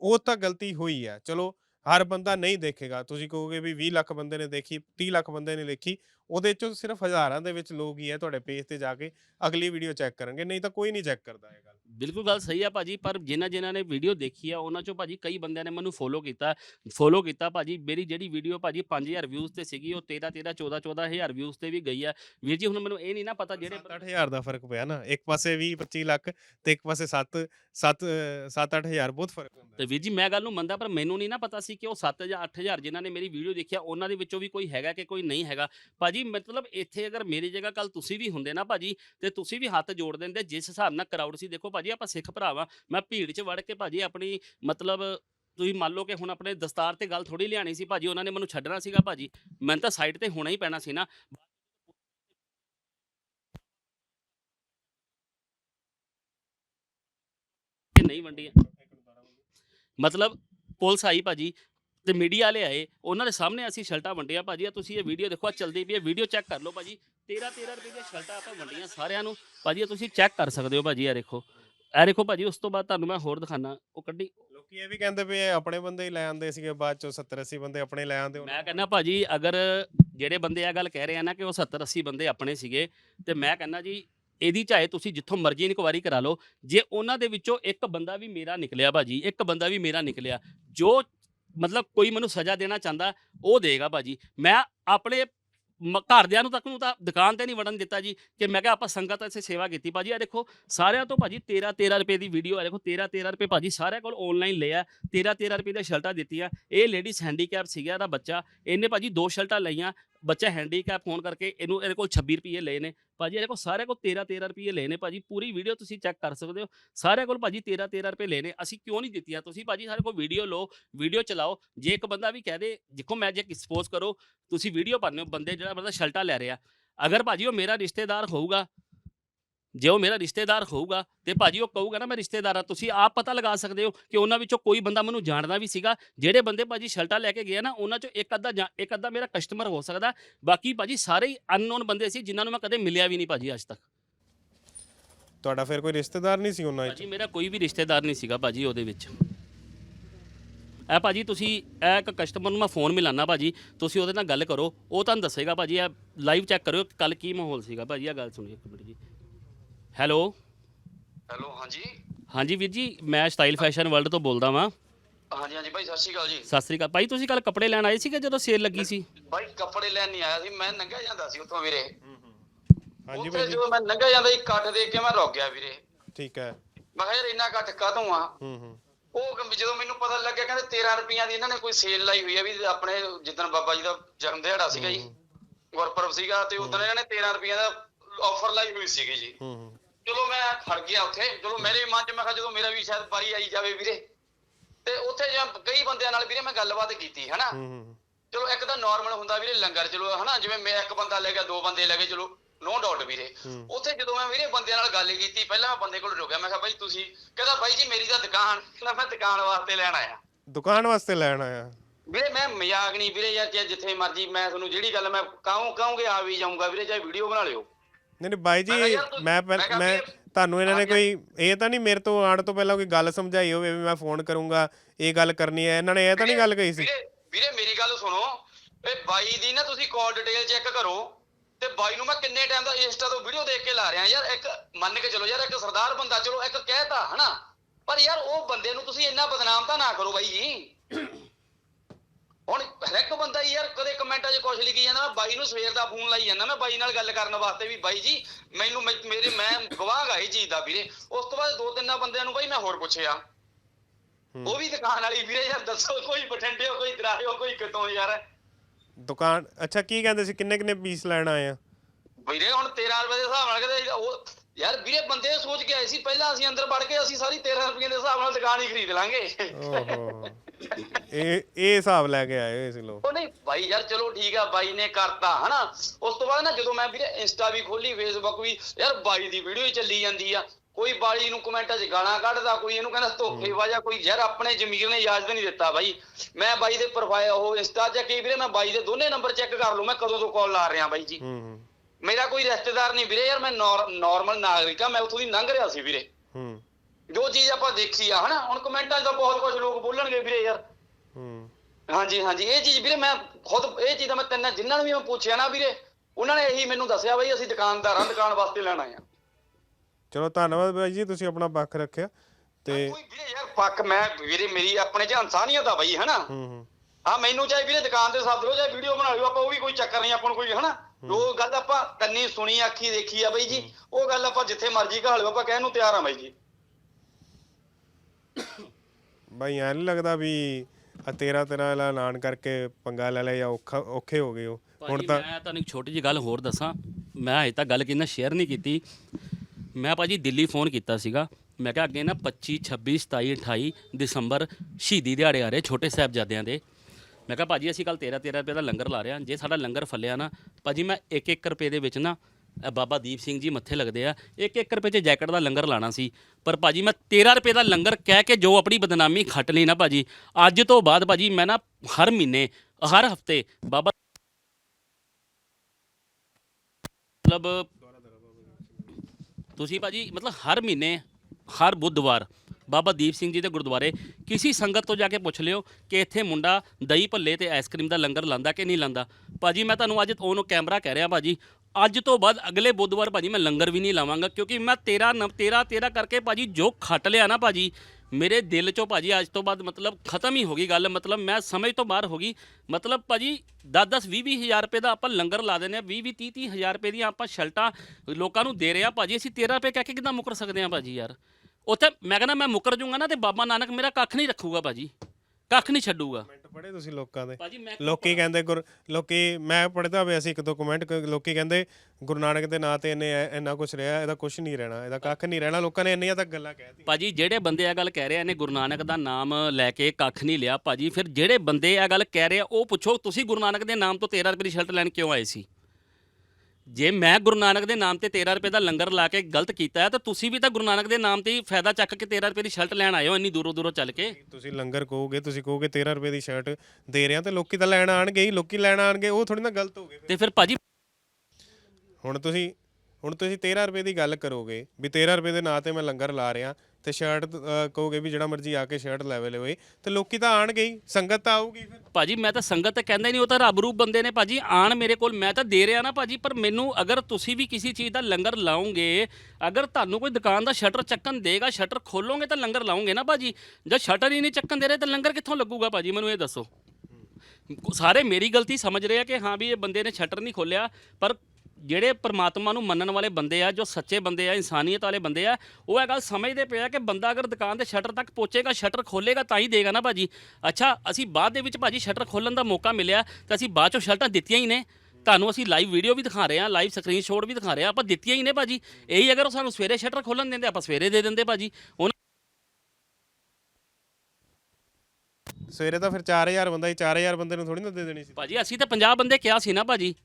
ਉਹ ਤਾਂ ਗਲਤੀ ਹੋਈ ਹੈ ਚਲੋ ਹਰ ਬੰਦਾ ਨਹੀਂ ਦੇਖੇਗਾ। ਤੁਸੀਂ ਕਹੋਗੇ ਵੀ 20 ਲੱਖ ਬੰਦੇ ਨੇ ਦੇਖੀ 30 ਲੱਖ ਬੰਦੇ ਨੇ ਦੇਖੀ, ਉਹਦੇ ਚੋਂ ਸਿਰਫ ਹਜ਼ਾਰਾਂ ਦੇ ਵਿੱਚ ਲੋਕ ਹੀ ਹੈ ਤੁਹਾਡੇ ਪੇਜ ਤੇ ਜਾ ਕੇ ਅਗਲੀ ਵੀਡੀਓ ਚੈੱਕ ਕਰਨਗੇ, ਨਹੀਂ ਤਾਂ ਕੋਈ ਨਹੀਂ ਚੈੱਕ ਕਰਦਾ ਇਹ ਗੱਲ। ਬਿਲਕੁਲ ਗੱਲ ਸਹੀ ਆ ਭਾਜੀ ਪਰ ਜਿਨ੍ਹਾਂ ਜਿਨ੍ਹਾਂ ਨੇ ਵੀਡੀਓ ਦੇਖੀ ਆ ਉਹਨਾਂ ਚੋਂ ਭਾਜੀ ਕਈ ਬੰਦਿਆਂ ਨੇ ਮੈਨੂੰ ਫੋਲੋ ਕੀਤਾ ਫੋਲੋ ਕੀਤਾ ਭਾਜੀ। ਮੇਰੀ ਜਿਹੜੀ ਵੀਡੀਓ ਭਾਜੀ 5000 ਵਿਊਜ਼ ਤੇ ਸੀਗੀ ਉਹ 13 13 14 14000 ਵਿਊਜ਼ ਤੇ ਵੀ ਗਈ ਆ। ਵੀਰ ਜੀ ਹੁਣ ਮੈਨੂੰ ਇਹ ਨਹੀਂ ਨਾ ਪਤਾ ਜਿਹੜੇ 7-8000 ਦਾ ਫ਼ਰਕ ਪਿਆ ਨਾ ਇੱਕ ਪਾਸੇ 20-25 ਲੱਖ ਤੇ ਇੱਕ ਪਾਸੇ 7 7 7-8000 ਬਹੁਤ ਫ਼ਰਕ ਹੁੰਦਾ ਤੇ ਵੀਰ ਜੀ ਮੈਂ ਗੱਲ ਨੂੰ ਮੰਨਦਾ ਪਰ ਮੈਨੂੰ ਨਹੀਂ ਨਾ ਪਤਾ ਸੀ ਕਿ ਉਹ 7 ਜਾਂ 8000 ਜਿਨ੍ਹਾਂ ਨੇ ਮੇਰੀ ਵੀਡੀਓ ਦੇਖਿਆ ਉਹਨਾਂ ਦੇ ਵਿੱਚੋਂ ਵੀ ਕੋਈ ਹੈਗਾ ਕਿ ਕੋਈ ਨਹੀਂ ਹੈਗਾ। ਭਾਜੀ ਮਤਲਬ ਇੱਥੇ ਅਗਰ ਮੇਰੀ ਜਗ੍ਹਾ ਕੱਲ ਤੁਸੀਂ ਵੀ ਹੁੰਦੇ ਨਾ ਭਾਜੀ ਤੇ ਤੁਸੀਂ ਵੀ ਹੱਥ ਜੋੜ ਦਿੰਦੇ ਜਿਸ ਹਿਸਾਬ ਨਾਲ ਕਰਾਊਡ ਸੀ ਦੇਖੋ ਭਾਜੀ ਆਪਾਂ ਸਿੱਖ ਭਰਾਵਾਂ ਮੈਂ ਭੀੜ 'ਚ ਵੜ ਕੇ ਭਾਜੀ ਆਪਣੀ ਮਤਲਬ ਤੁਸੀਂ ਮੰਨ ਲਓ ਕਿ ਹੁਣ ਆਪਣੇ ਦਸਤਾਰ ਤੇ ਗੱਲ ਥੋੜੀ ਲਿਆਣੀ ਸੀ ਭਾਜੀ, ਉਹਨਾਂ ਨੇ ਮੈਨੂੰ ਛੱਡਣਾ ਸੀਗਾ ਭਾਜੀ। ਮੈਨੂੰ ਤਾਂ ਸਾਈਡ ਤੇ ਹੋਣਾ ਹੀ ਪੈਣਾ ਸੀ ਨਾ। ਕਿ ਨਹੀਂ ਵੰਡੀਆਂ ਮਤਲਬ ਪੁਲਿਸ ਆਈ ਭਾਜੀ ਤੇ ਮੀਡੀਆ ਵਾਲੇ ਆਏ। ਉਹਨਾਂ ਦੇ ਸਾਹਮਣੇ ਅਸੀਂ ਸ਼ਰਟਾਂ ਵੰਡੀਆਂ ਭਾਜੀ। ਆ ਤੁਸੀਂ ਇਹ ਵੀਡੀਓ ਦੇਖੋ, ਆਹ ਚੱਲਦੀ ਪਈ ਹੈ ਵੀਡੀਓ ਚੈੱਕ ਕਰ ਲਓ ਭਾਜੀ। 13 13 ਰੁਪਏ ਦੀਆਂ ਸ਼ਰਟਾਂ ਆਪਾਂ ਵੰਡੀਆਂ ਸਾਰਿਆਂ ਨੂੰ। ਭਾਜੀ ਇਹ ਤੁਸੀਂ ਚੈੱਕ ਕਰ ਸਕਦੇ ਹੋ ਭਾਜੀ ਇਹ ਦੇਖੋ। ਇਹ ਦੇਖੋ ਭਾਜੀ ਉਸ ਤੋਂ ਬਾਅਦ ਤੁਹਾਨੂੰ ਮੈਂ ਹੋਰ ਦਿਖਾਣਾ ਉਹ ਕੱਢੀ। ਲੋਕੀ ਇਹ ਵੀ ਕਹਿੰਦੇ ਵੀ ਇਹ ਆਪਣੇ ਬੰਦੇ ਹੀ ਲੈ ਆਉਂਦੇ ਸੀਗੇ ਬਾਅਦ ਚੋਂ 70 80 ਬੰਦੇ ਆਪਣੇ ਲੈ ਆਉਂਦੇ ਮੈਂ ਕਹਿੰਦਾ ਭਾਜੀ ਅਗਰ ਜਿਹੜੇ ਬੰਦੇ ਆ ਗੱਲ ਕਹਿ ਰਹੇ ਆ ਨਾ ਕਿ ਉਹ 70 80 ਬੰਦੇ ਆਪਣੇ ਸੀਗੇ ਤੇ ਮੈਂ ਕਹਿੰਦਾ ਜੀ ਇਹਦੀ ਚਾਹੇ ਤੁਸੀਂ ਜਿੱਥੋਂ ਮਰਜ਼ੀ ਇਨਕੁਆਰੀ ਕਰਾ ਲਓ ਜੇ ਉਹਨਾਂ ਦੇ ਵਿੱਚੋਂ ਇੱਕ ਬੰਦਾ ਵੀ ਮੇਰਾ ਨਿਕਲਿਆ ਭਾਜੀ ਇੱਕ ਬੰਦਾ ਵੀ ਮੇਰਾ ਨਿਕਲਿਆ ਜੋ ਮਤਲਬ ਕੋਈ ਮੈਨੂੰ ਸਜ਼ਾ ਦੇਣਾ ਚਾਹੁੰਦਾ ਉਹ ਦੇਗਾ ਭਾਜੀ। ਮੈਂ ਆਪਣੇ ਮ- ਘਰਦਿਆਂ ਨੂੰ ਤੱਕ ਨੂੰ ਤਾਂ ਦੁਕਾਨ ਤੇ ਨਹੀਂ ਵੜਨ ਦਿੱਤਾ ਜੀ, ਕਿ ਮੈਂ ਕਿਹਾ ਆਪਾਂ ਸੰਗਤ ਇੱਥੇ ਸੇਵਾ ਕੀਤੀ। ਭਾਜੀ ਆ ਦੇਖੋ, ਸਾਰਿਆਂ ਤੋਂ ਭਾਜੀ 13 13 ਰੁਪਏ ਦੀ ਵੀਡੀਓ ਆ, ਦੇਖੋ 13 13 ਰੁਪਏ ਭਾਜੀ ਸਾਰਿਆਂ ਕੋਲ ਆਨਲਾਈਨ ਲਿਆ 13 13 ਰੁਪਏ ਦੀਆਂ ਸ਼ਰਟਾਂ ਦਿੱਤੀਆਂ। ਇਹ ਲੇਡੀਜ਼ ਹੈਂਡੀਕੈਪ ਸੀਗਾ, ਇਹਦਾ ਬੱਚਾ। ਇਹਨੇ ਭਾਜੀ ਦੋ ਸ਼ਰਟਾਂ ਲਈਆਂ। ਬੱਚਾ ਹੈਂਡੀਕੈਪ ਹੋਣ ਕਰਕੇ ਇਹਨੂੰ ਇਹਦੇ ਕੋਲ 26 ਰੁਪਏ ਲਏ ਨੇ। ਭਾਜੀ ਇਹਦੇ ਕੋਲ ਸਾਰੇ ਕੋਲ 13 13 ਰੁਪਏ ਲਏ ਨੇ। ਭਾਜੀ ਪੂਰੀ ਵੀਡੀਓ ਤੁਸੀਂ ਚੈੱਕ ਕਰ ਸਕਦੇ ਹੋ। ਸਾਰਿਆਂ ਕੋਲ ਭਾਜੀ 13 13 ਰੁਪਏ ਲਏ ਨੇ। ਅਸੀਂ ਕਿਉਂ ਨਹੀਂ ਦਿੱਤੀਆਂ? ਤੁਸੀਂ ਭਾਜੀ ਸਾਡੇ ਕੋਲ ਵੀਡੀਓ ਲਓ ਵੀਡੀਓ ਚਲਾਓ। ਜੇ ਇੱਕ ਬੰਦਾ ਵੀ ਕਹਿ ਦੇ, ਦੇਖੋ ਮੈਂ ਜੇ ਸਪੋਜ਼ ਕਰੋ, ਤੁਸੀਂ ਵੀਡੀਓ ਪਾਉਂਦੇ ਹੋ, ਬੰਦੇ ਜਿਹੜਾ ਬੰਦਾ ਸ਼ਰਟਾਂ ਲੈ ਰਿਹਾ। ਅਗਰ ਭਾਜੀ ਉਹ ਮੇਰਾ ਰਿਸ਼ਤੇਦਾਰ ਹੋਊਗਾ ਜੇ ਉਹ ਮੇਰਾ ਰਿਸ਼ਤੇਦਾਰ ਹੋਊਗਾ ਤੇ ਭਾਜੀ ਉਹ ਕਹੂਗਾ ਨਾ ਮੈਂ ਰਿਸ਼ਤੇਦਾਰ ਆ ਤੁਸੀਂ ਆਪ ਪਤਾ ਲਗਾ ਸਕਦੇ ਹੋ ਕਿ ਉਹਨਾਂ ਵਿੱਚੋਂ ਕੋਈ ਬੰਦਾ ਮੈਨੂੰ ਜਾਣਦਾ ਵੀ ਸੀਗਾ। ਜਿਹੜੇ ਬੰਦੇ ਭਾਜੀ ਸ਼ਰਟਾਂ ਲੈ ਕੇ ਗਏ ਨਾ ਉਹਨਾਂ ਚੋਂ ਇੱਕ ਅੱਧਾ ਜਾਂ- ਇੱਕ ਅੱਧਾ ਮੇਰਾ ਕਸਟਮਰ ਹੋ ਸਕਦਾ। ਬਾਕੀ ਭਾਜੀ ਸਾਰੇ ਹੀ ਅਨਨੋਨ ਬੰਦੇ ਸੀ ਜਿਨ੍ਹਾਂ ਨੂੰ ਮੈਂ ਕਦੇ ਮਿਲਿਆ ਵੀ ਨਹੀਂ ਭਾਜੀ ਅੱਜ ਤੱਕ। ਤੁਹਾਡਾ ਫਿਰ ਕੋਈ ਰਿਸ਼ਤੇਦਾਰ ਨਹੀਂ ਸੀ ਉਹਨਾਂ ਵਿੱਚ? ਭਾਜੀ ਮੇਰਾ ਕੋਈ ਵੀ ਰਿਸ਼ਤੇਦਾਰ ਨਹੀਂ ਸੀਗਾ ਭਾਜੀ ਉਹਦੇ ਵਿੱਚ। ਇਹ ਭਾਜੀ ਤੁਸੀਂ ਇਹ ਇੱਕ ਕਸਟਮਰ ਨੂੰ ਮੈਂ ਫੋਨ ਮਿਲਾਨਾ ਭਾਜੀ ਤੁਸੀਂ ਉਹਦੇ ਨਾਲ ਗੱਲ ਕਰੋ ਉਹ ਤੁਹਾਨੂੰ ਦੱਸੇਗਾ ਭਾਜੀ ਇਹ ਲਾਈਵ ਚੈੱਕ ਕਰਿਓ ਕੱਲ ਕੀ ਮਾਹੌਲ ਸੀਗਾ। ਭਾਜੀ ਇਹ ਗੱਲ ਸੁਣਿਓ ਇੱਕ ਮਿੰਟ ਜੀ। ਹੈਲੋ। ਹੈਲੋ ਹਾਂਜੀ। ਹਾਂਜੀ ਵੀਰ ਜੀ ਮੈਂ ਸਟਾਈਲ ਫੈਸ਼ਨ ਵਰਲਡ ਤੋਂ ਬੋਲਦਾ ਵਾਂ। ਹਾਂਜੀ ਹਾਂਜੀ ਭਾਈ ਸਤਿ ਸ਼੍ਰੀ ਅਕਾਲ ਜੀ। ਸਤਿ ਸ੍ਰੀ ਅਕਾਲ। ਭਾਈ ਤੁਸੀਂ ਕੱਲ ਕੱਪੜੇ ਲੈਣ ਆਏ ਸੀਗੇ ਜਦੋਂ ਸੇਲ ਲੱਗੀ ਸੀ? ਭਾਈ ਕੱਪੜੇ ਲੈਣ ਨਹੀਂ ਆਇਆ ਸੀ ਮੈਂ ਨੰਗਾ ਜਾਂਦਾ ਸੀ ਉੱਥੋਂ ਵੀਰੇ। ਹਾਂਜੀ ਉੱਥੇ ਭਾਈ ਜੀ। ਜਦੋਂ ਮੈਂ ਨੰਗਾ ਜਾਂਦਾ ਸੀ ਕੱਟ ਦੇਖ ਕੇ ਮੈਂ ਰੁਕ ਗਿਆ ਵੀਰੇ। ਠੀਕ ਹੈ। ਮੈਂ ਕਿਹਾ ਯਾਰ ਇੰਨਾ ਕੱਟ ਕਾਹਤੋਂ ਆ? ਹੂੰ ਹੂੰ। ਉਹ ਜਦੋਂ ਮੈਨੂੰ ਪਤਾ ਲੱਗਿਆ ਕਹਿੰਦੇ 13 ਰੁਪਈਆਂ ਦੀ ਇਹਨਾਂ ਨੇ ਕੋਈ ਸੇਲ ਲਾਈ ਹੋਈ ਆ ਵੀ ਆਪਣੇ ਜਿੱਦਣ ਬਾਬਾ ਜੀ ਦਾ ਜਨਮ ਦਿਹਾੜਾ ਸੀਗਾ ਜੀ ਗੁਰਪੁਰਬ ਸੀਗਾ ਤੇ ਉਦੋਂ ਇਹਨਾਂ ਨੇ 13 ਰੁਪਈਆਂ ਦਾ ਆਫਰ ਲਾਈ ਹੋਈ ਸੀਗੀ ਜੀ। ਹੂੰ ਹੂੰ। ਚਲੋ ਮੈਂ ਖੜ ਗਿਆ ਉੱਥੇ। ਚਲੋ ਮੇਰੇ ਮਨ 'ਚ ਮੈਂ ਕਿਹਾ ਜਦੋਂ ਮੇਰਾ ਵੀ ਸ਼ਾਇਦ ਵਾਰੀ ਆਈ ਜਾਵੇ ਵੀਰੇ। ਤੇ ਉੱਥੇ ਜਾਂ ਕਈ ਬੰਦਿਆਂ ਨਾਲ ਵੀਰੇ ਮੈਂ ਗੱਲਬਾਤ ਕੀਤੀ ਹਨਾ? ਚਲੋ ਇੱਕ ਤਾਂ ਨਾਰਮਲ ਹੁੰਦਾ ਵੀਰੇ ਲੰਗਰ ਚਲੋ ਹਨਾ? ਜਿਵੇਂ ਮੈਂ ਇੱਕ ਬੰਦਾ ਲੈ ਗਿਆ ਦੋ ਬੰਦੇ ਲੈ ਗਏ ਚਲੋ ਨੋ ਡਾਊਟ ਵੀਰੇ। ਉੱਥੇ ਜਦੋਂ ਮੈਂ ਵੀਰੇ ਬੰਦਿਆਂ ਨਾਲ ਗੱਲ ਕੀਤੀ ਪਹਿਲਾਂ ਮੈਂ ਬੰਦੇ ਕੋਲ ਰੁਕਿਆ ਮੈਂ ਕਿਹਾ ਬਾਈ ਤੁਸੀਂ ਕਹਿੰਦਾ ਬਾਈ ਜੀ ਮੇਰੀ ਤਾਂ ਦੁਕਾਨ ਕਹਿੰਦਾ ਮੈਂ ਦੁਕਾਨ ਵਾਸਤੇ ਲੈਣ ਆਇਆ। ਦੁਕਾਨ ਵਾਸਤੇ ਲੈਣ ਆਇਆ। ਵੀਰੇ ਮੈਂ ਮਜ਼ਾਕ ਨਹੀਂ ਵੀਰੇ ਯਾਰ ਜਿੱਥੇ ਮਰਜ਼ੀ ਮੈਂ ਤੁਹਾਨੂੰ ਜਿਹੜੀ ਗੱਲ ਮੈਂ ਕਹੂੰ ਕਹੂੰਗੇ ਆ ਵੀ ਜਾਊਂਗਾ ਵੀਰੇ ਚਾਹੇ ਵੀਡੀਓ ਬਣਾ ਲਿਓ। ਨਹੀਂ ਨਹੀਂ ਬਾਈ ਜੀ ਮੈਂ ਮੈਂ ਤੁਹਾਨੂੰ ਇਹਨਾਂ ਨੇ ਕੋਈ ਇਹ ਤਾਂ ਨਹੀਂ ਮੇਰੇ ਤੋਂ ਆਉਣ ਤੋਂ ਪਹਿਲਾਂ ਕੋਈ ਗੱਲ ਸਮਝਾਈ ਹੋਵੇ ਵੀ ਮੈਂ ਫੋਨ ਕਰੂੰਗਾ ਇਹ ਗੱਲ ਕਰਨੀ ਹੈ। ਇਹਨਾਂ ਨੇ ਇਹ ਤਾਂ ਨਹੀਂ ਗੱਲ ਕਹੀ ਸੀ। ਵੀਰੇ ਵੀਰੇ ਮੇਰੀ ਗੱਲ ਸੁਣੋ। ਇਹ ਬਾਈ ਦੀ ਨਾ ਤੁਸੀਂ ਕਾਲ ਡਿਟੇਲ ਚੈੱਕ ਕਰੋ ਤੇ ਬਾਈ ਨੂੰ ਮੈਂ ਕਿੰਨੇ ਟਾਈਮ ਦਾ ਇੰਸਟਾ ਤੋਂ ਵੀਡੀਓ ਦੇਖ ਕੇ ਲਾ ਰਿਹਾ ਯਾਰ। ਇੱਕ ਮੰਨ ਕੇ ਚਲੋ ਯਾਰ ਇੱਕ ਸਰਦਾਰ ਬੰਦਾ ਚਲੋ ਇੱਕ ਕਹਿਤਾ ਹਨਾ? ਪਰ ਯਾਰ ਉਹ ਬੰਦੇ ਨੂੰ ਤੁਸੀਂ ਇੰਨਾ ਬਦਨਾਮ ਤਾਂ ਨਾ ਕਰੋ ਬਾਈ ਜੀ। ਹੁਣ ਹਰ ਇੱਕ ਬੰਦਾ ਹੀ ਯਾਰ ਕਦੇ ਕਮੈਂਟਾਂ 'ਚ ਕੁਝ ਲਿਖੀ ਜਾਂਦਾ ਮੈਂ ਬਾਈ ਨੂੰ ਸਵੇਰ ਦਾ ਫੋਨ ਲਾਈ ਜਾਂਦਾ ਮੈਂ ਬਾਈ ਨਾਲ ਗੱਲ ਕਰਨ ਵਾਸਤੇ ਵੀ ਬਾਈ ਜੀ ਮੈਨੂੰ ਮੇਰੇ ਮੈਂ ਗਵਾਹ ਗਾ ਇਹ ਚੀਜ਼ ਦਾ ਵੀਰੇ। ਉਸ ਤੋਂ ਬਾਅਦ ਦੋ ਤਿੰਨਾਂ ਬੰਦਿਆਂ ਨੂੰ ਬਾਈ ਮੈਂ ਹੋਰ ਪੁੱਛਿਆ। ਉਹ ਵੀ ਦੁਕਾਨ ਵਾਲੀ ਵੀਰੇ ਯਾਰ ਦੱਸੋ ਕੋਈ ਬਠਿੰਡੇ ਕੋਈ ਦਰਾਇਓ ਕੋਈ ਕਿਤੋਂ ਯਾਰ। ਦੁਕਾਨ ਅੱਛਾ ਕੀ ਕਹਿੰਦੇ ਸੀ ਕਿੰਨੇ ਕਿੰਨੇ ਪੀਸ ਲੈਣ ਆਏ ਆ? ਵੀਰੇ ਹੁਣ 13 ਰੁਪਏ ਦੇ ਹਿਸਾਬ ਨਾਲ ਕਹਿੰਦੇ ਉਹ ਯਾਰ ਵੀਰੇ ਬੰਦੇ ਸੋਚ ਕੇ ਆਏ ਸੀ ਪਹਿਲਾਂ ਅਸੀਂ ਅੰਦਰ ਵੜ ਕੇ ਅਸੀਂ ਸਾਰੀ 13 ਰੁਪਏ ਦੇ ਹਿਸਾਬ ਨਾਲ ਦੁਕਾਨ ਹੀ ਖਰੀਦ ਲਾਂਗੇ। ਓਹੋ। ਇਹ ਇਹ ਹਿਸਾਬ ਲੈ ਕੇ ਆਏ ਹੋਏ ਸੀ ਲੋਕ। ਉਹ ਨਹੀਂ ਬਾਈ ਯਾਰ ਚਲੋ ਠੀਕ ਆ ਬਾਈ ਨੇ ਕਰਤਾ ਹਨਾ। ਉਸ ਤੋਂ ਬਾਅਦ ਨਾ ਜਦੋਂ ਮੈਂ ਵੀਰੇ ਇੰਸਟਾ ਵੀ ਖੋਲੀ ਫੇਸਬੁੱਕ ਵੀ ਯਾਰ ਬਾਈ ਦੀ ਵੀਡੀਓ ਹੀ ਚੱਲੀ ਜਾਂਦੀ ਆ। ਕੋਈ ਬਾਈ ਨੂੰ ਕਮੈਂਟਾਂ 'ਚ ਗਾਲਾਂ ਕੱਢਦਾ ਕੋਈ ਇਹਨੂੰ ਕਹਿੰਦਾ ਧੋਖੇਬਾਜ਼ਾ ਕੋਈ ਯਾਰ ਆਪਣੇ ਜ਼ਮੀਰ ਨੇ ਇਜਾਜ਼ਤ ਨਹੀਂ ਦਿੱਤਾ ਬਾਈ। ਮੈਂ ਬਾਈ ਦੇ ਪ੍ਰੋਫਾਈਲ ਉਹ ਇੰਸਟਾ 'ਚ ਕੀ ਵੀਰੇ ਮੈਂ ਬਾਈ ਦੇ ਦੋਨੇ ਨੰਬਰ ਚੈੱਕ ਕਰ ਲਓ ਮੈਂ ਕਦੋਂ ਤੋਂ ਕਾਲ ਲਾ ਰਿਹਾ ਬਾਈ ਜੀ। ਹੂੰ ਹੂੰ। ਮੇਰਾ ਕੋਈ ਰਿਸ਼ਤੇਦਾਰ ਨਹੀਂ ਵੀਰੇ ਯਾਰ ਮੈਂ ਨਾਰਮਲ ਨਾਗਰਿਕ ਆ ਮੈਂ ਉੱਥੋਂ ਦੀ ਲੰਘ ਰਿਹਾ ਸੀ ਵੀਰੇ। ਹੂੰ। ਜੋ ਚੀਜ਼ ਆਪਾਂ ਦੇਖੀ ਆ ਹਨਾ ਹੁਣ ਕਮੈਂਟਾਂ 'ਚ ਤਾਂ ਬਹੁਤ ਕੁਝ ਲੋਕ ਬੋਲਣਗੇ ਵੀਰੇ ਯਾਰ। ਹੂੰ। ਹਾਂਜੀ ਹਾਂਜੀ ਇਹ ਚੀਜ਼ ਵੀਰੇ ਮੈਂ ਖੁਦ ਇਹ ਚੀਜ਼ ਮੈਂ ਤਿੰਨ ਜਿਨ੍ਹਾਂ ਨੂੰ ਵੀ ਮੈਂ ਪੁੱਛਿਆ ਨਾ ਵੀਰੇ ਉਹਨਾਂ ਨੇ ਇਹੀ ਮੈਨੂੰ ਦੱਸਿਆ ਬਈ ਅਸੀਂ ਦੁਕਾਨਦਾਰ ਦੁਕਾਨ ਵਾਸਤੇ ਲੈਣਾ ਆ। ਚਲੋ ਧੰਨਵਾਦ ਬਾਈ ਜੀ ਤੁਸੀਂ ਆਪਣਾ ਪੱਖ ਰੱਖਿਆ ਤੇ ਕੋਈ ਵੀਰੇ ਯਾਰ ਪੱਕ ਮੈਂ ਵੀਰੇ ਮੇਰੀ ਆਪਣੇ ਚ ਇਨਸਾਨੀਅਤ ਆ ਬਈ ਹਨਾ। ਹੂੰ ਹੂੰ। ਹਾਂ ਮੈਨੂੰ ਚਾਹੇ ਵੀਰੇ ਦੁਕਾਨ ਤੇ ਸੱਦ ਲਓ ਚਾਹੇ ਵੀਡੀਓ ਬਣਾ ਲਿਓ ਆਪਾਂ ਉਹ ਵੀ ਕੋਈ ਚੱਕਰ ਨਹੀਂ ਆਪਾਂ ਨੂੰ ਕੋਈ ਹਨਾ। ਉਹ ਗੱਲ ਆਪਾਂ ਕੰਨੀ ਸੁਣੀ ਅੱਖੀ ਦੇਖੀ ਆ ਬਈ ਜੀ। ਉਹ ਗੱਲ ਆਪਾਂ ਜਿੱਥੇ ਮਰਜ਼ੀ ਲਿਓ ਆਪਾਂ ਕਹਿਣ ਨੂੰ ਤਿਆਰ ਆ ਬਾਈ ਜੀ। ਬਾਈ ਐ ਨਹੀਂ ਲੱਗਦਾ ਵੀ ਆ ਤੇਰਾ ਤੇਰਾ ਵਾਲਾ ਐਲਾਨ ਕਰਕੇ ਪੰਗਾ ਲੈ ਲਿਆ ਜਾਂ ਔਖਾ ਔਖੇ ਹੋ ਗਏ ਹੋ? ਹੁਣ ਤਾਂ ਮੈਂ ਤੁਹਾਨੂੰ ਇੱਕ ਛੋਟੀ ਜਿਹੀ ਗੱਲ ਹੋਰ ਦੱਸਾਂ। ਮੈਂ ਅਜੇ ਤੱਕ ਗੱਲ ਕਿੰਨਾ ਸ਼ੇਅਰ ਨਹੀਂ ਕੀਤੀ। ਮੈਂ ਭਾਜੀ ਦਿੱਲੀ ਫੋਨ ਕੀਤਾ ਸੀਗਾ। ਮੈਂ ਕਿਹਾ ਅੱਗੇ ਨਾ 25 26 27 28 ਦਸੰਬਰ ਸ਼ਹੀਦੀ ਦਿਹਾੜੇ ਆ ਰਹੇ ਛੋਟੇ ਸਾਹਿਬਜ਼ਾਦਿਆਂ ਦੇ। ਮੈਂ ਕਿਹਾ, ਭਾਜੀ, ਅਸੀਂ ਕੱਲ 13 13 ਰੁਪਏ ਦਾ ਲੰਗਰ ਲਾ ਰਹੇ ਹਾਂ। ਜੇ ਸਾਡਾ ਲੰਗਰ ਫੱਲਿਆ ਨਾ, ਭਾਜੀ, ਮੈਂ 1 1 ਰੁਪਏ ਦੇ ਵਿੱਚ ਨਾ, ਇਹ ਬਾਬਾ ਦੀਪ ਸਿੰਘ ਜੀ ਮੱਥੇ ਲੱਗਦੇ ਆ। 1 1 ਰੁਪਏ 'ਚ ਜੈਕਟ ਦਾ ਲੰਗਰ ਲਾਣਾ ਸੀ। ਪਰ ਭਾਜੀ, ਮੈਂ 13 ਰੁਪਏ ਦਾ ਲੰਗਰ ਕਹਿ ਕੇ ਜੋ ਆਪਣੀ ਬਦਨਾਮੀ ਖੱਟ ਲਈ ਨਾ, ਭਾਜੀ, ਅੱਜ ਤੋਂ ਬਾਅਦ ਭਾਜੀ, ਮੈਂ ਨਾ ਹਰ ਮਹੀਨੇ, ਹਰ ਹਫ਼ਤੇ ਬਾਬਾ ਮਤਲਬ, ਤੁਸੀਂ ਭਾਜੀ, ਮਤਲਬ ਹਰ ਮਹੀਨੇ ਹਰ ਬੁੱਧਵਾਰ ਬਾਬਾ ਦੀਪ ਸਿੰਘ ਜੀ ਦੇ ਗੁਰਦੁਆਰੇ ਕਿਸੇ ਸੰਗਤ ਤੋਂ ਜਾ ਕੇ ਪੁੱਛ ਲਿਓ ਕਿ ਇੱਥੇ ਮੁੰਡਾ ਦਹੀਂ ਭੱਲੇ ਤੇ ਆਈਸਕ੍ਰੀਮ ਦਾ ਲੰਗਰ ਲਾਂਦਾ ਕਿ ਨਹੀਂ ਲਾਂਦਾ। ਭਾਜੀ, ਮੈਂ ਤੁਹਾਨੂੰ ਅੱਜ ਉਹਨੂੰ ਕੈਮਰਾ ਕਹਿ ਰਿਹਾ ਭਾਜੀ। ਅੱਜ ਤੋਂ ਬਾਅਦ ਅਗਲੇ ਬੁੱਧਵਾਰ ਭਾਜੀ ਮੈਂ ਲੰਗਰ ਵੀ ਨਹੀਂ ਲਾਵਾਂਗਾ ਕਿਉਂਕਿ ਮੈਂ 13 ਨਵ 13 13 ਕਰਕੇ ਭਾਜੀ ਜੋ ਖੱਟ ਲਿਆ ਨਾ ਭਾਜੀ, ਮੇਰੇ ਦਿਲ ਚੋਂ ਭਾਜੀ ਅੱਜ ਤੋਂ ਬਾਅਦ ਮਤਲਬ ਖਤਮ ਹੀ ਹੋ ਗਈ ਗੱਲ। ਮਤਲਬ ਮੈਂ ਸਮਝ ਤੋਂ ਬਾਹਰ ਹੋ ਗਈ। ਮਤਲਬ ਭਾਜੀ 10 10 20 20 ਹਜ਼ਾਰ ਰੁਪਏ ਦਾ ਆਪਾਂ ਲੰਗਰ ਲਾ ਦਿੰਦੇ ਆ 20 20 30 30 ਹਜ਼ਾਰ ਰੁਪਏ ਦੀਆਂ ਆਪਾਂ ਸ਼ਲਟਾਂ ਲੋਕਾਂ ਨੂੰ ਦੇ ਰਹੇ ਆ ਭਾਜੀ, ਅਸੀਂ 13 ਰੁਪਏ ਕਹਿ ਕੇ ਕਿੱਦਾਂ ਮੁਕਰ ਸਕਦੇ ਆ ਭਾਜੀ ਯਾਰ? ਉੱਥੇ ਮੈਂ ਕਹਿੰਦਾ ਮੈਂ ਮੁਕਰ ਜੂੰਗਾ ਨਾ ਤੇ ਬਾਬਾ ਨਾਨਕ ਮੇਰਾ ਕੱਖ ਨਹੀਂ ਰੱਖੂਗਾ ਭਾਜੀ। ਕੱਖ ਨਹੀਂ ਛੱਡੂਗਾ। ਕਮੈਂਟ ਪੜੇ ਤੁਸੀਂ ਲੋਕਾਂ ਦੇ। ਭਾਜੀ ਮੈਂ ਲੋਕੀ ਕਹਿੰਦੇ ਗੁਰ ਲੋਕੀ ਮੈਂ ਪੜਦਾ ਹੋਇਆ ਸੀ ਇੱਕ ਦੋ ਕਮੈਂਟ ਲੋਕੀ ਕਹਿੰਦੇ ਗੁਰੂ ਨਾਨਕ ਦੇ ਨਾਂ ਤੇ ਇਹਨੇ ਐ- ਇੰਨਾ ਕੁਝ ਰਿਹਾ ਇਹਦਾ ਕੁਝ ਨਹੀਂ ਰਹਿਣਾ ਇਹਦਾ ਕੱਖ ਨਹੀਂ ਰਹਿਣਾ। ਲੋਕਾਂ ਨੇ ਇੰਨੀਆਂ ਤੱਕ ਗੱਲਾਂ ਕਹਿਤੀ ਭਾਜੀ ਜਿਹੜੇ ਬੰਦੇ ਇਹ ਗੱਲ ਕਹਿ ਰਹੇ ਆ ਨੇ ਗੁਰੂ ਨਾਨਕ ਦਾ ਨਾਮ ਲੈ ਕੇ ਕੱਖ ਨਹੀਂ ਲਿਆ। ਭਾਜੀ ਫਿਰ ਜਿਹੜੇ ਬੰਦੇ ਇਹ ਗੱਲ ਕਹਿ ਰਹੇ ਆ ਉਹ ਪੁੱਛੋ ਤੁਸੀਂ ਗੁਰੂ ਨਾਨਕ ਦੇ ਨਾਮ ਤੋਂ 13 ਰੁਪਏ ਦੀ ਸ਼ਰਟ ਲੈਣ ਕਿਉਂ ਆਏ ਸੀ? ਜੇ ਮੈਂ ਗੁਰੂ ਨਾਨਕ ਦੇ ਨਾਮ ਤੇ 13 ਰੁਪਏ ਦਾ ਲੰਗਰ ਲਾ ਕੇ ਗਲਤ ਕੀਤਾ ਹੈ ਤਾਂ ਤੁਸੀਂ ਵੀ ਤਾਂ ਗੁਰੂ ਨਾਨਕ ਦੇ ਨਾਮ ਤੇ ਹੀ ਫਾਇਦਾ ਚੱਕ ਕੇ 13 ਰੁਪਏ ਦੀ ਸ਼ਰਟ ਲੈਣ ਆਏ ਹੋ ਇੰਨੀ ਦੂਰੋਂ ਦੂਰੋਂ ਚੱਲ ਕੇ ਤੁਸੀਂ ਲੰਗਰ ਕਹੋਗੇ ਤੁਸੀਂ ਕਹੋਗੇ 13 ਰੁਪਏ ਦੀ ਸ਼ਰਟ ਦੇ ਰਿਆਂ ਤੇ ਲੋਕੀ ਤਾਂ ਲੈਣ ਆਣਗੇ ਹੀ ਲੋਕੀ ਲੈਣ ਆਣਗੇ ਉਹ ਥੋੜੀ ਨਾ ਗਲਤ ਹੋ ਗਏ। ਤੇ ਫਿਰ ਭਾਜੀ ਹੁਣ ਤੁਸੀਂ ਹੁਣ ਤੁਸੀਂ 13 ਰੁਪਏ ਦੀ ਗੱਲ ਕਰੋਗੇ ਵੀ 13 ਰੁਪਏ ਦੇ ਨਾਂ ਤੇ ਮੈਂ ਲੰਗਰ ਲਾ ਰਿਹਾ ਤੇ ਸ਼ਰਟ ਅ, ਕਹੋਗੇ ਵੀ ਜਿਹੜਾ ਮਰਜ਼ੀ ਆ ਕੇ ਸ਼ਰਟ ਲੈਵੇ ਲਵੇ। ਤੇ ਲੋਕੀ ਤਾਂ ਆਣਗੇ ਹੀ ਸੰਗਤ ਤਾਂ ਆਊਗੀ ਫਿਰ। ਭਾਜੀ ਮੈਂ ਤਾਂ ਸੰਗਤ ਤੇ ਕਹਿੰਦਾ ਹੀ ਨਹੀਂ ਉਹ ਤਾਂ ਰੱਬ ਰੂਪ ਬੰਦੇ ਨੇ। ਭਾਜੀ ਆਣ ਮੇਰੇ ਕੋਲ ਮੈਂ ਤਾਂ ਦੇ ਰਿਹਾ ਨਾ ਭਾਜੀ ਪਰ ਮੈਨੂੰ ਅਗਰ ਤੁਸੀਂ ਵੀ ਕਿਸੇ ਚੀਜ਼ ਦਾ ਲੰਗਰ ਲਾਉਂਗੇ ਅਗਰ ਤੁਹਾਨੂੰ ਕੋਈ ਦੁਕਾਨ ਦਾ ਸ਼ਟਰ ਚੱਕਣ ਦੇਗਾ ਸ਼ਟਰ ਖੋਲੋਗੇ ਤਾਂ ਲੰਗਰ ਲਾਉਂਗੇ ਨਾ ਭਾਜੀ। ਜੇ ਸ਼ਟਰ ਹੀ ਨਹੀਂ ਚੱਕਣ ਦੇ ਰਹੇ ਤਾਂ ਲੰਗਰ ਕਿੱਥੋਂ ਲੱਗੂਗਾ ਭਾਜੀ? ਮੈਨੂੰ ਇਹ ਦੱਸੋ। ਸਾਰੇ ਮੇਰੀ ਗਲਤੀ ਸਮਝ ਰਹੇ ਆ ਕਿ ਹਾਂ ਵੀ ਇਹ ਬੰਦੇ ਨੇ ਸ਼ਟਰ ਨਹੀਂ ਖੋਲਿਆ ਪਰ ਜਿਹੜੇ ਪ੍ਰਮਾਤਮਾ ਨੂੰ ਮੰਨਣ ਵਾਲੇ ਬੰਦੇ ਆ ਜੋ ਸੱਚੇ ਬੰਦੇ ਆ ਇਨਸਾਨੀਅਤ ਵਾਲੇ ਬੰਦੇ ਆ ਉਹ ਇਹ ਗੱਲ ਸਮਝਦੇ ਪਏ ਆ ਕਿ ਬੰਦਾ ਅਗਰ ਦੁਕਾਨ ਦੇ ਸ਼ਟਰ ਤੱਕ ਪਹੁੰਚੇਗਾ ਸ਼ਟਰ ਖੋਲੇਗਾ ਤਾਂ ਹੀ ਦੇਗਾ ਨਾ ਭਾਜੀ। ਅੱਛਾ ਅਸੀਂ ਬਾਅਦ ਦੇ ਵਿੱਚ ਭਾਜੀ ਸ਼ਟਰ ਖੋਲਣ ਦਾ ਮੌਕਾ ਮਿਲਿਆ ਤਾਂ ਅਸੀਂ ਬਾਅਦ ਚੋਂ ਸ਼ਰਟਾਂ ਦਿੱਤੀਆਂ ਹੀ ਨੇ। ਤੁਹਾਨੂੰ ਅਸੀਂ ਲਾਈਵ ਵੀਡੀਓ ਵੀ ਦਿਖਾ ਰਹੇ ਹਾਂ ਲਾਈਵ ਸਕਰੀਨਸ਼ਾਟ ਵੀ ਦਿਖਾ ਰਹੇ ਹਾਂ ਆਪਾਂ ਦਿੱਤੀਆਂ ਹੀ ਨੇ ਭਾਜੀ। ਇਹੀ ਅਗਰ ਉਹ ਸਾਨੂੰ ਸਵੇਰੇ ਸ਼ਟਰ ਖੋਲਣ ਦਿੰਦੇ ਆਪਾਂ ਸਵੇਰੇ ਦੇ ਦਿੰਦੇ ਭਾਜੀ। ਉਹਨਾਂ ਸਵੇਰੇ ਤਾਂ ਫਿਰ 4000 ਬੰਦਾ ਹੀ 4000 ਬੰਦੇ ਨੂੰ ਥੋੜੀ ਨਾ ਦੇ ਦੇਣੀ ਸੀ। ਭਾਜੀ ਅਸੀਂ ਤਾਂ 50 ਬੰਦੇ ਕਿਹਾ ਸੀ ਨਾ ਭਾਜੀ।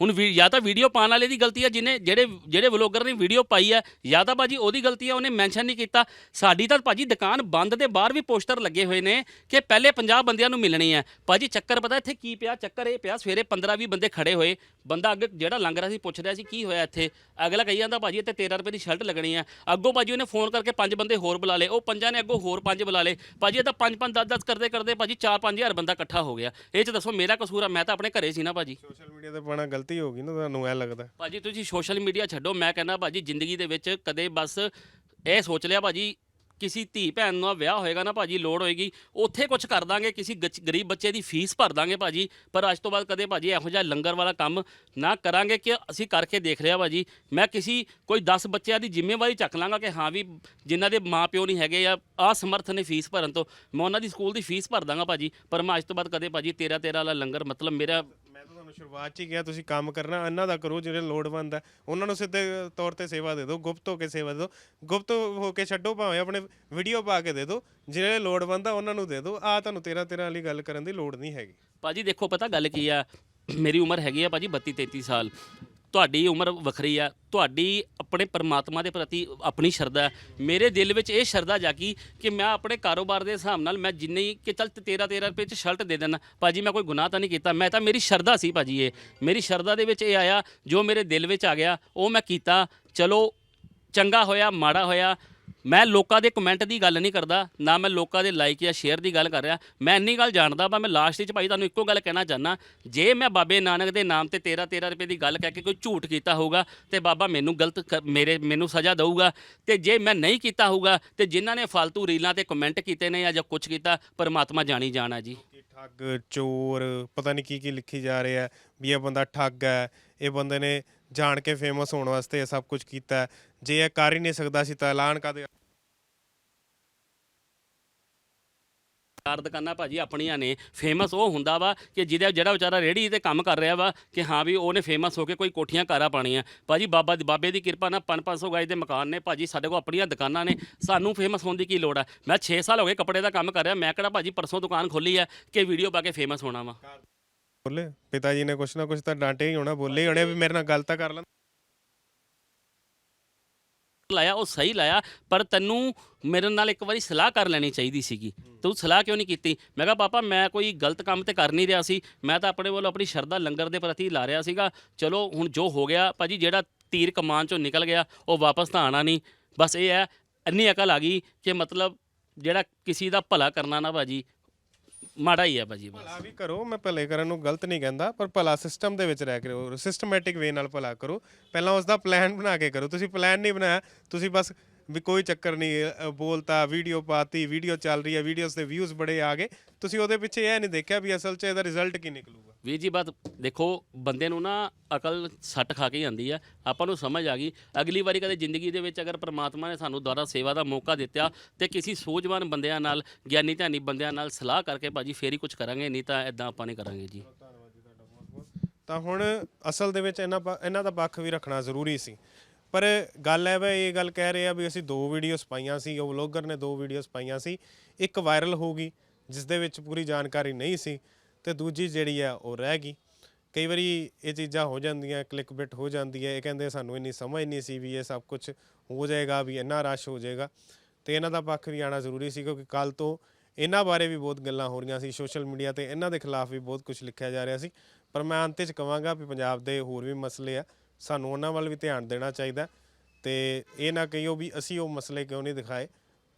ਹੁਣ ਵੀ ਜਾਂ ਤਾਂ ਵੀਡੀਓ ਪਾਉਣ ਵਾਲੇ ਦੀ ਗਲਤੀ ਹੈ ਜਿਹਨੇ ਜਿਹੜੇ ਜਿਹੜੇ ਵਲੋਗਰ ਨੇ ਵੀਡੀਓ ਪਾਈ ਹੈ ਜਾਂ ਤਾਂ ਭਾਜੀ ਉਹਦੀ ਗਲਤੀ ਆ, ਉਹਨੇ ਮੈਂਸ਼ਨ ਨਹੀਂ ਕੀਤਾ। ਸਾਡੀ ਤਾਂ ਭਾਜੀ ਦੁਕਾਨ ਬੰਦ ਦੇ ਬਾਹਰ ਵੀ ਪੋਸਟਰ ਲੱਗੇ ਹੋਏ ਨੇ ਕਿ ਪਹਿਲੇ 50 ਬੰਦਿਆਂ ਨੂੰ ਮਿਲਣੀ ਹੈ ਭਾਜੀ ਚੱਕਰ ਪਤਾ ਇੱਥੇ ਕੀ ਪਿਆ? ਚੱਕਰ ਇਹ ਪਿਆ, ਸਵੇਰੇ 15 20 ਬੰਦੇ ਖੜੇ ਹੋਏ। ਬੰਦਾ ਅੱਗੇ ਜਿਹੜਾ ਲੰਘ ਰਿਹਾ ਸੀ, ਪੁੱਛ ਰਿਹਾ ਸੀ, ਕੀ ਹੋਇਆ ਇੱਥੇ? ਅਗਲਾ ਕਹੀ ਜਾਂਦਾ, ਭਾਜੀ ਇੱਥੇ 13 ਰੁਪਏ ਦੀ ਸ਼ਰਟ ਲੱਗਣੀ ਹੈ ਅੱਗੋਂ ਭਾਜੀ ਉਹਨੇ ਫੋਨ ਕਰਕੇ ਪੰਜ ਬੰਦੇ ਹੋਰ ਬੁਲਾ ਲਏ। ਉਹ ਪੰਜਾਂ ਨੇ ਅੱਗੋਂ ਹੋਰ ਪੰਜ ਬੁਲਾ ਲਏ। ਭਾਜੀ ਇਹ ਤਾਂ 5 5 10 10 ਕਰਦੇ ਕਰਦੇ ਭਾਜੀ 4 5000 ਬੰਦਾ ਇਕੱਠਾ ਹੋ ਗਿਆ। ਇਹ ਚ ਦੱਸੋ ਮੇਰਾ ਕਸੂਰ ਆ, ਮੈਂ ਤਾਂ ਆਪਣੇ ਘਰੇ ਸੀ ਨਾ ਭਾਜੀ। ਸੋਸ਼ਲ ਮੀਡੀਆ ਤੇ ਪਾਣਾ ਗਲਤੀ ਹੋ ਗਈ ਨਾ ਤੁਹਾਨੂੰ, ਐ ਲੱਗਦਾ? ਭਾਜੀ, ਤੁਸੀਂ ਸੋਸ਼ਲ ਮੀਡੀਆ ਛੱਡੋ, ਮੈਂ ਕਹਿੰਦਾ ਭਾਜੀ, ਜ਼ਿੰਦਗੀ ਦੇ ਵਿੱਚ ਕਦੇ ਬਸ ਇਹ ਸੋਚ ਲਿਆ ਭਾਜੀ, ਕਿਸੇ ਧੀ ਭੈਣ ਦਾ ਵਿਆਹ ਹੋਏਗਾ ਨਾ ਭਾਜੀ, ਲੋੜ ਹੋਏਗੀ, ਉੱਥੇ ਕੁਝ ਕਰ ਦਾਂਗੇ, ਕਿਸੇ ਗਚ- ਗਰੀਬ ਬੱਚੇ ਦੀ ਫੀਸ ਭਰ ਦਾਂਗੇ ਭਾਜੀ, ਪਰ ਅੱਜ ਤੋਂ ਬਾਅਦ ਕਦੇ ਭਾਜੀ ਇਹੋ ਜਿਹਾ ਲੰਗਰ ਵਾਲਾ ਕੰਮ ਨਾ ਕਰਾਂਗੇ ਕਿ ਅਸੀਂ ਕਰਕੇ ਦੇਖ ਲਿਆ ਭਾਜੀ। ਮੈਂ ਕਿਸੇ, ਕੋਈ 10 ਬੱਚਿਆਂ ਦੀ ਜ਼ਿੰਮੇਵਾਰੀ ਚੱਕ ਲਾਂਗਾ ਕਿ ਹਾਂ ਵੀ ਜਿਨ੍ਹਾਂ ਦੇ ਮਾਪਿਓ ਨਹੀਂ ਹੈਗੇ ਜਾਂ ਅਸਮਰਥ ਨੇ ਫੀਸ ਭਰਨ ਤੋਂ, ਮੈਂ ਉਹਨਾਂ ਦੀ ਸਕੂਲ ਦੀ ਫੀਸ ਭਰ ਦਾਂਗਾ ਭਾਜੀ, ਪਰ ਮੈਂ ਅੱਜ ਤੋਂ ਬਾਅਦ ਕਦੇ ਭਾਜੀ 13 13 ਵਾਲਾ ਲੰਗਰ, ਮਤਲਬ ਮੇਰਾ ਤੁਹਾਨੂੰ ਸ਼ੁਰੂਆਤ 'ਚ ਹੀ ਕਿਹਾ, ਤੁਸੀਂ ਕੰਮ ਕਰਨਾ, ਇਹਨਾਂ ਦਾ ਕਰੋ, ਜਿਹੜੇ ਲੋੜਵੰਦ ਹੈ ਉਹਨਾਂ ਨੂੰ ਸਿੱਧੇ ਤੌਰ ਤੇ ਸੇਵਾ ਦੇ ਦਿਓ, ਗੁਪਤ ਹੋ ਕੇ ਸੇਵਾ ਦੇ ਦਿਓ। ਗੁਪਤ ਹੋ ਕੇ ਛੱਡੋ, ਭਾਵੇਂ ਆਪਣੇ ਵੀਡੀਓ ਪਾ ਕੇ ਦੇ ਦਿਓ, ਜਿਹੜੇ ਲੋੜਵੰਦ ਆ, ਉਹਨਾਂ ਨੂੰ ਦੇ ਦਿਓ। ਆ ਤੁਹਾਨੂੰ 13 13 ਵਾਲੀ ਗੱਲ ਕਰਨ ਦੀ ਲੋੜ ਨਹੀਂ ਹੈਗੀ। ਭਾਜੀ, ਦੇਖੋ, ਪਤਾ ਗੱਲ ਕੀ ਆ? ਮੇਰੀ ਉਮਰ ਹੈਗੀ ਆ ਭਾਜੀ 32 33 ਸਾਲ। ਤੁਹਾਡੀ ਉਮਰ ਵੱਖਰੀ ਆ, ਤੁਹਾਡੀ ਆਪਣੇ ਪਰਮਾਤਮਾ ਦੇ ਪ੍ਰਤੀ ਆਪਣੀ ਸ਼ਰਧਾ ਹੈ। ਮੇਰੇ ਦਿਲ ਵਿੱਚ ਇਹ ਸ਼ਰਧਾ ਜਾਗੀ ਕਿ ਮੈਂ ਆਪਣੇ ਕਾਰੋਬਾਰ ਦੇ ਹਿਸਾਬ ਨਾਲ ਮੈਂ ਜਿੰਨੀ ਕਿ ਚੱਲ 13 13 ਰੁਪਏ ਚ ਸ਼ਰਟ ਦੇ ਦੇਣਾ ਭਾਜੀ ਮੈਂ ਕੋਈ ਗੁਨਾਹ ਤਾਂ ਨਹੀਂ ਕੀਤਾ, ਮੈਂ ਤਾਂ ਮੇਰੀ ਸ਼ਰਧਾ ਸੀ ਭਾਜੀ ਇਹ ਮੇਰੀ ਸ਼ਰਧਾ ਦੇ ਵਿੱਚ ਇਹ ਆਇਆ, ਜੋ ਮੇਰੇ ਦਿਲ ਵਿੱਚ ਆ ਗਿਆ, ਉਹ ਮੈਂ ਕੀਤਾ ਚਲੋ, ਚੰਗਾ ਹੋਇਆ, ਮਾੜਾ ਹੋਇਆ ਮੈਂ ਲੋਕਾਂ ਦੇ ਕਮੈਂਟ ਦੀ ਗੱਲ ਨਹੀਂ ਕਰਦਾ, ਨਾ ਮੈਂ ਲੋਕਾਂ ਦੇ ਲਾਈਕ ਜਾਂ ਸ਼ੇਅਰ ਦੀ ਗੱਲ ਕਰ ਰਿਹਾ। ਮੈਂ ਇੰਨੀ ਗੱਲ ਜਾਣਦਾ ਪਰ ਮੈਂ ਲਾਸਟ ਵਿੱਚ ਭਾਈ ਤੁਹਾਨੂੰ ਇੱਕੋ ਗੱਲ ਕਹਿਣਾ ਚਾਹਨਾ ਜੇ ਮੈਂ ਬਾਬੇ ਨਾਨਕ ਦੇ ਨਾਮ ਤੇ 13 13 ਰੁਪਏ ਦੀ ਗੱਲ ਕਹਿ ਕੇ ਕੋਈ ਝੂਠ ਕੀਤਾ ਹੋਊਗਾ, ਤੇ ਬਾਬਾ ਮੈਨੂੰ ਗਲਤ ਕ- ਮੇਰੇ, ਮੈਨੂੰ ਸਜ਼ਾ ਦਊਗਾ, ਤੇ ਜੇ ਮੈਂ ਨਹੀਂ ਕੀਤਾ ਹੋਊਗਾ, ਤੇ ਜਿਨ੍ਹਾਂ ਨੇ ਫालतू ਰੀਲਾਂ ਤੇ ਕਮੈਂਟ ਕੀਤੇ ਨੇ ਜਾਂ ਕੁਝ ਕੀਤਾ, ਪਰਮਾਤਮਾ ਜਾਣੀ ਜਾਣਾ ਜੀ। ਕਿ ਠੱਗ, ਚੋਰ, ਪਤਾ ਨਹੀਂ ਕੀ ਕੀ ਲਿਖੀ ਜਾ ਰਿਹਾ ਹੈ, ਵੀ ਇਹ ਬੰਦਾ ਠੱਗ ਹੈ, ਇਹ ਬੰਦੇ ਨੇ ਜਾਣ ਕੇ ਫੇਮਸ ਹੋਣ ਵਾਸਤੇ ਇਹ ਸਭ ਕੁਝ ਕੀਤਾ ਹੈ। ਜੇ ਇਹ ਕਰ ਹੀ ਨਹੀਂ ਸਕਦਾ ਸੀ ਤਾਂ ਐਲਾਨ ਕਾਦੇ ਚਾਰ ਦੁਕਾਨਾਂ ਭਾਜੀ ਆਪਣੀਆਂ ਨੇ ਫੇਮਸ ਉਹ ਹੁੰਦਾ ਵਾ ਕਿ ਜਿਹਦਾ ਜਿਹੜਾ ਵਿਚਾਰਾ ਰੇੜੀ ਤੇ ਕੰਮ ਕਰ ਰਿਹਾ ਵਾ ਕਿ ਹਾਂ ਵੀ ਉਹਨੇ ਫੇਮਸ ਹੋ ਕੇ ਕੋਈ ਕੋਠੀਆਂ ਘਰਾਂ ਪਾਣੀਆਂ ਭਾਜੀ ਬਾਬਾ ਦੀ ਬਾਬੇ ਦੀ ਕਿਰਪਾ ਨਾਲ 5-500 ਗਾਇ ਦੇ ਮਕਾਨ ਨੇ ਭਾਜੀ ਸਾਡੇ ਕੋਲ ਆਪਣੀਆਂ ਦੁਕਾਨਾਂ ਨੇ ਸਾਨੂੰ ਫੇਮਸ ਹੋਣ ਦੀ ਕੀ ਲੋੜ ਆ? ਮੈਂ 6 ਸਾਲ ਹੋ ਗਏ ਕੱਪੜੇ ਦਾ ਕੰਮ ਕਰ ਰਿਹਾ ਮੈਂ ਕਿਹੜਾ ਭਾਜੀ ਪਰਸੋਂ ਦੁਕਾਨ ਖੋਲੀ ਆ ਕਿ ਵੀਡੀਓ ਪਾ ਕੇ ਫੇਮਸ ਹੋਣਾ ਵਾ। ਬੋਲੇ। ਪਿਤਾ ਜੀ ਨੇ ਕੁਛ ਨਾ ਕੁਛ ਤਾਂ ਡਾਂਟੇ ਹੀ ਹੋਣਾ ਬੋਲੇ ਹੀ ਹੋਣੇ ਵੀ ਮੇਰੇ ਨਾਲ ਗੱਲ ਤਾਂ ਕਰ ਲੈਣ। ਲਾਇਆ ਉਹ ਸਹੀ ਲਾਇਆ ਪਰ ਤੈਨੂੰ ਮੇਰੇ ਨਾਲ ਇੱਕ ਵਾਰੀ ਸਲਾਹ ਕਰ ਲੈਣੀ ਚਾਹੀਦੀ ਸੀਗੀ। ਤੂੰ ਸਲਾਹ ਕਿਉਂ ਨਹੀਂ ਕੀਤੀ? ਮੈਂ ਕਿਹਾ ਪਾਪਾ ਮੈਂ ਕੋਈ ਗਲਤ ਕੰਮ ਤੇ ਕਰ ਨਹੀਂ ਰਿਹਾ ਸੀ। ਮੈਂ ਤਾਂ ਆਪਣੇ ਵੱਲੋਂ ਆਪਣੀ ਸ਼ਰਧਾ ਲੰਗਰ ਦੇ ਪ੍ਰਤੀ ਲਾ ਰਿਹਾ ਸੀਗਾ। ਚਲੋ ਹੁਣ ਜੋ ਹੋ ਗਿਆ ਭਾਜੀ ਜਿਹੜਾ ਤੀਰ ਕਮਾਨ ਚੋਂ ਨਿਕਲ ਗਿਆ ਉਹ ਵਾਪਸ ਤਾਂ ਆਣਾ ਨਹੀਂ। ਬਸ ਇਹ ਹੈ ਇੰਨੀ ਅਕਲ ਆ ਗਈ ਕਿ ਮਤਲਬ ਜਿਹੜਾ ਕਿਸੇ ਦਾ ਭਲਾ ਕਰਨਾ ਨਾ ਭਾਜੀ ਮਾੜਾ ਹੀ ਹੈ ਭਾਜੀ ਬਸ। ਭਲਾ ਵੀ ਕਰੋ, ਮੈਂ ਭਲੇ ਕਰਨ ਨੂੰ ਗਲਤ ਨਹੀਂ ਕਹਿੰਦਾ, ਪਰ ਭਲਾ ਸਿਸਟਮ ਦੇ ਵਿੱਚ ਰਹਿ ਕੇ ਕਰੋ ਸਿਸਟਮੈਟਿਕ ਵੇ ਨਾਲ ਭਲਾ ਕਰੋ। ਪਹਿਲਾਂ ਉਸ ਦਾ ਪਲਾਨ ਬਣਾ ਕੇ ਕਰੋ। ਤੁਸੀਂ ਪਲਾਨ ਨਹੀਂ ਬਣਾਇਆ, ਤੁਸੀਂ ਬਸ ਵੀ ਕੋਈ ਚੱਕਰ ਨਹੀਂ ਬੋਲਤਾ ਵੀਡੀਓ ਪਾਤੀ ਵੀਡੀਓ ਚੱਲ ਰਹੀ ਹੈ ਵੀਡੀਓਜ਼ ਦੇ ਵਿਊਜ਼ ਬੜੇ ਆ ਗਏ। ਤੁਸੀਂ ਉਹਦੇ ਪਿੱਛੇ ਇਹ ਨਹੀਂ ਦੇਖਿਆ ਵੀ ਅਸਲ 'ਚ ਇਹਦਾ ਰਿਜ਼ਲਟ ਕੀ ਨਿਕਲੂਗਾ? ਵੀਰ ਜੀ ਬਾਤ ਦੇਖੋ ਬੰਦੇ ਨੂੰ ਨਾ ਅਕਲ ਸੱਟ ਖਾ ਕੇ ਹੀ ਆਉਂਦੀ ਆ। ਆਪਾਂ ਨੂੰ ਸਮਝ ਆ ਗਈ। ਅਗਲੀ ਵਾਰੀ ਕਦੇ ਜ਼ਿੰਦਗੀ ਦੇ ਵਿੱਚ ਅਗਰ ਪ੍ਰਮਾਤਮਾ ਨੇ ਸਾਨੂੰ ਦੁਆਰਾ ਸੇਵਾ ਦਾ ਮੌਕਾ ਦਿੱਤਾ ਤੇ ਕਿਸੇ ਸੂਝਵਾਨ ਬੰਦਿਆਂ ਨਾਲ ਗਿਆਨੀ ਧਿਆਨੀ ਬੰਦਿਆਂ ਨਾਲ ਸਲਾਹ ਕਰਕੇ ਭਾਜੀ ਫੇਰ ਹੀ ਕੁਝ ਕਰਾਂਗੇ ਨਹੀਂ ਤਾਂ ਇਦਾਂ ਆਪਾਂ ਨਹੀਂ ਕਰਾਂਗੇ ਜੀ। ਤਾਂ ਹੁਣ ਅਸਲ ਦੇ ਵਿੱਚ ਇਹਨਾਂ ਪ- ਇਹਨਾਂ ਦਾ ਪੱਖ ਵੀ ਰੱਖਣਾ ਜ਼ਰੂਰੀ ਸੀ। ਪਰ ਗੱਲ ਹੈ ਵੀ ਇਹ ਗੱਲ ਕਹਿ ਰਹੇ ਆ ਵੀ ਅਸੀਂ ਦੋ ਵੀਡੀਓਜ਼ ਪਾਈਆਂ ਸੀ, ਉਹ ਵਲੋਗਰ ਨੇ ਦੋ ਵੀਡੀਓਜ਼ ਪਾਈਆਂ ਸੀ, ਇੱਕ ਵਾਇਰਲ ਹੋ ਗਈ ਜਿਸ ਦੇ ਵਿੱਚ ਪੂਰੀ ਜਾਣਕਾਰੀ ਨਹੀਂ ਸੀ, ਤੇ ਦੂਜੀ ਜਿਹੜੀ ਆ, ਉਹ ਰਹਿ ਗਈ। ਕਈ ਵਾਰੀ ਇਹ ਚੀਜ਼ਾਂ ਹੋ ਜਾਂਦੀਆਂ ਕਲਿੱਕ ਬਿਟ ਹੋ ਜਾਂਦੀ ਹੈ ਇਹ ਕਹਿੰਦੇ ਸਾਨੂੰ ਇੰਨੀ ਸਮਝ ਨਹੀਂ ਸੀ ਵੀ ਇਹ ਸਭ ਕੁਝ ਹੋ ਜਾਏਗਾ, ਵੀ ਇੰਨਾ ਰਸ਼ ਹੋ ਜਾਏਗਾ। ਤੇ ਇਹਨਾਂ ਦਾ ਪੱਖ ਵੀ ਆਣਾ ਜ਼ਰੂਰੀ ਸੀ, ਕਿਉਂਕਿ ਕੱਲ ਤੋਂ ਇਹਨਾਂ ਬਾਰੇ ਵੀ ਬਹੁਤ ਗੱਲਾਂ ਹੋ ਰਹੀਆਂ ਸੀ ਸੋਸ਼ਲ ਮੀਡੀਆ ਤੇ ਇਹਨਾਂ ਦੇ ਖਿਲਾਫ ਵੀ ਬਹੁਤ ਕੁਝ ਲਿਖਿਆ ਜਾ ਰਿਹਾ ਸੀ। ਪਰ ਮੈਂ ਅੰਤ ਵਿੱਚ ਕਹਾਂਗਾ ਵੀ ਪੰਜਾਬ ਦੇ ਹੋਰ ਵੀ ਮਸਲੇ ਆ ਸਾਨੂੰ ਉਹਨਾਂ ਵੱਲ ਵੀ ਧਿਆਨ ਦੇਣਾ ਚਾਹੀਦਾ ਤੇ ਇਹ ਨਾ ਕਹੀਓ ਵੀ ਅਸੀਂ ਉਹ ਮਸਲੇ ਕਿਉਂ ਨਹੀਂ ਦਿਖਾਏ।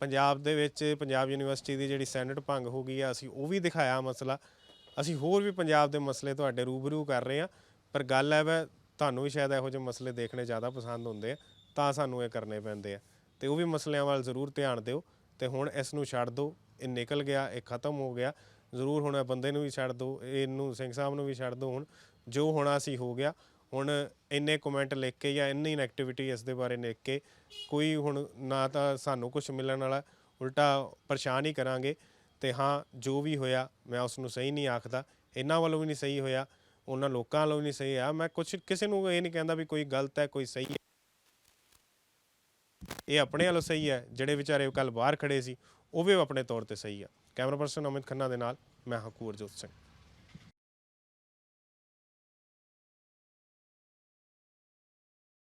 ਪੰਜਾਬ ਦੇ ਵਿੱਚ ਪੰਜਾਬ ਯੂਨੀਵਰਸਿਟੀ ਦੀ ਜਿਹੜੀ ਸੈਨੇਟ ਭੰਗ ਹੋ ਗਈ ਆ, ਅਸੀਂ ਉਹ ਵੀ ਦਿਖਾਇਆ ਮਸਲਾ। ਅਸੀਂ ਹੋਰ ਵੀ ਪੰਜਾਬ ਦੇ ਮਸਲੇ ਤੁਹਾਡੇ ਰੂਬਰੂ ਕਰ ਰਹੇ ਆ, ਪਰ ਗੱਲ ਹੈ ਵੇ, ਤੁਹਾਨੂੰ ਵੀ ਸ਼ਾਇਦ ਇਹੋ ਜਿਹੇ ਮਸਲੇ ਦੇਖਣੇ ਜ਼ਿਆਦਾ ਪਸੰਦ ਹੁੰਦੇ ਆ, ਤਾਂ ਸਾਨੂੰ ਇਹ ਕਰਨੇ ਪੈਂਦੇ ਆ। ਤੇ ਉਹ ਵੀ ਮਸਲਿਆਂ ਵੱਲ ਜ਼ਰੂਰ ਧਿਆਨ ਦਿਓ ਤੇ ਹੁਣ ਇਸ ਨੂੰ ਛੱਡ ਦਿਓ ਇਹ ਨਿਕਲ ਗਿਆ, ਇਹ ਖਤਮ ਹੋ ਗਿਆ। ਜ਼ਰੂਰ ਹੁਣ ਇਹ ਬੰਦੇ ਨੂੰ ਵੀ ਛੱਡ ਦਿਓ ਇਹਨੂੰ, ਸਿੰਘ ਸਾਹਿਬ ਨੂੰ ਵੀ ਛੱਡ ਦਿਓ ਹੁਣ, ਜੋ ਹੋਣਾ ਸੀ ਹੋ ਗਿਆ। ਹੁਣ ਇੰਨੇ ਕਮੈਂਟ ਲਿਖ ਕੇ ਜਾਂ ਇੰਨੀ ਨੈਗੇਟਿਵਿਟੀ ਇਸ ਦੇ ਬਾਰੇ ਲਿਖ ਕੇ ਕੋਈ ਹੁਣ ਨਾ ਤਾਂ ਸਾਨੂੰ ਕੁਝ ਮਿਲਣ ਵਾਲਾ, ਉਲਟਾ ਪਰੇਸ਼ਾਨ ਹੀ ਕਰਾਂਗੇ। ਤੇ ਹਾਂ, ਜੋ ਵੀ ਹੋਇਆ, ਮੈਂ ਉਸ ਨੂੰ ਸਹੀ ਨਹੀਂ ਆਖਦਾ। ਇਹਨਾਂ ਵੱਲੋਂ ਵੀ ਨਹੀਂ ਸਹੀ ਹੋਇਆ, ਉਹਨਾਂ ਲੋਕਾਂ ਵੱਲੋਂ ਵੀ ਨਹੀਂ ਸਹੀ ਆ ਮੈਂ ਕੁਝ ਕਿਸੇ ਨੂੰ ਇਹ ਨਹੀਂ ਕਹਿੰਦਾ ਵੀ ਕੋਈ ਗਲਤ ਹੈ, ਕੋਈ ਸਹੀ ਹੈ। ਇਹ ਆਪਣੇ ਵੱਲੋਂ ਸਹੀ ਹੈ, ਜਿਹੜੇ ਵਿਚਾਰੇ ਕੱਲ ਬਾਹਰ ਖੜੇ ਸੀ, ਉਹ ਵੀ ਆਪਣੇ ਤੌਰ ਤੇ ਸਹੀ ਆ। ਕੈਮਰਾ ਪਰਸਨ ਅਮਿਤ ਖੰਨਾ ਦੇ ਨਾਲ, ਮੈਂ ਹਕੂਰ ਜੋਤ ਸਿੰਘ।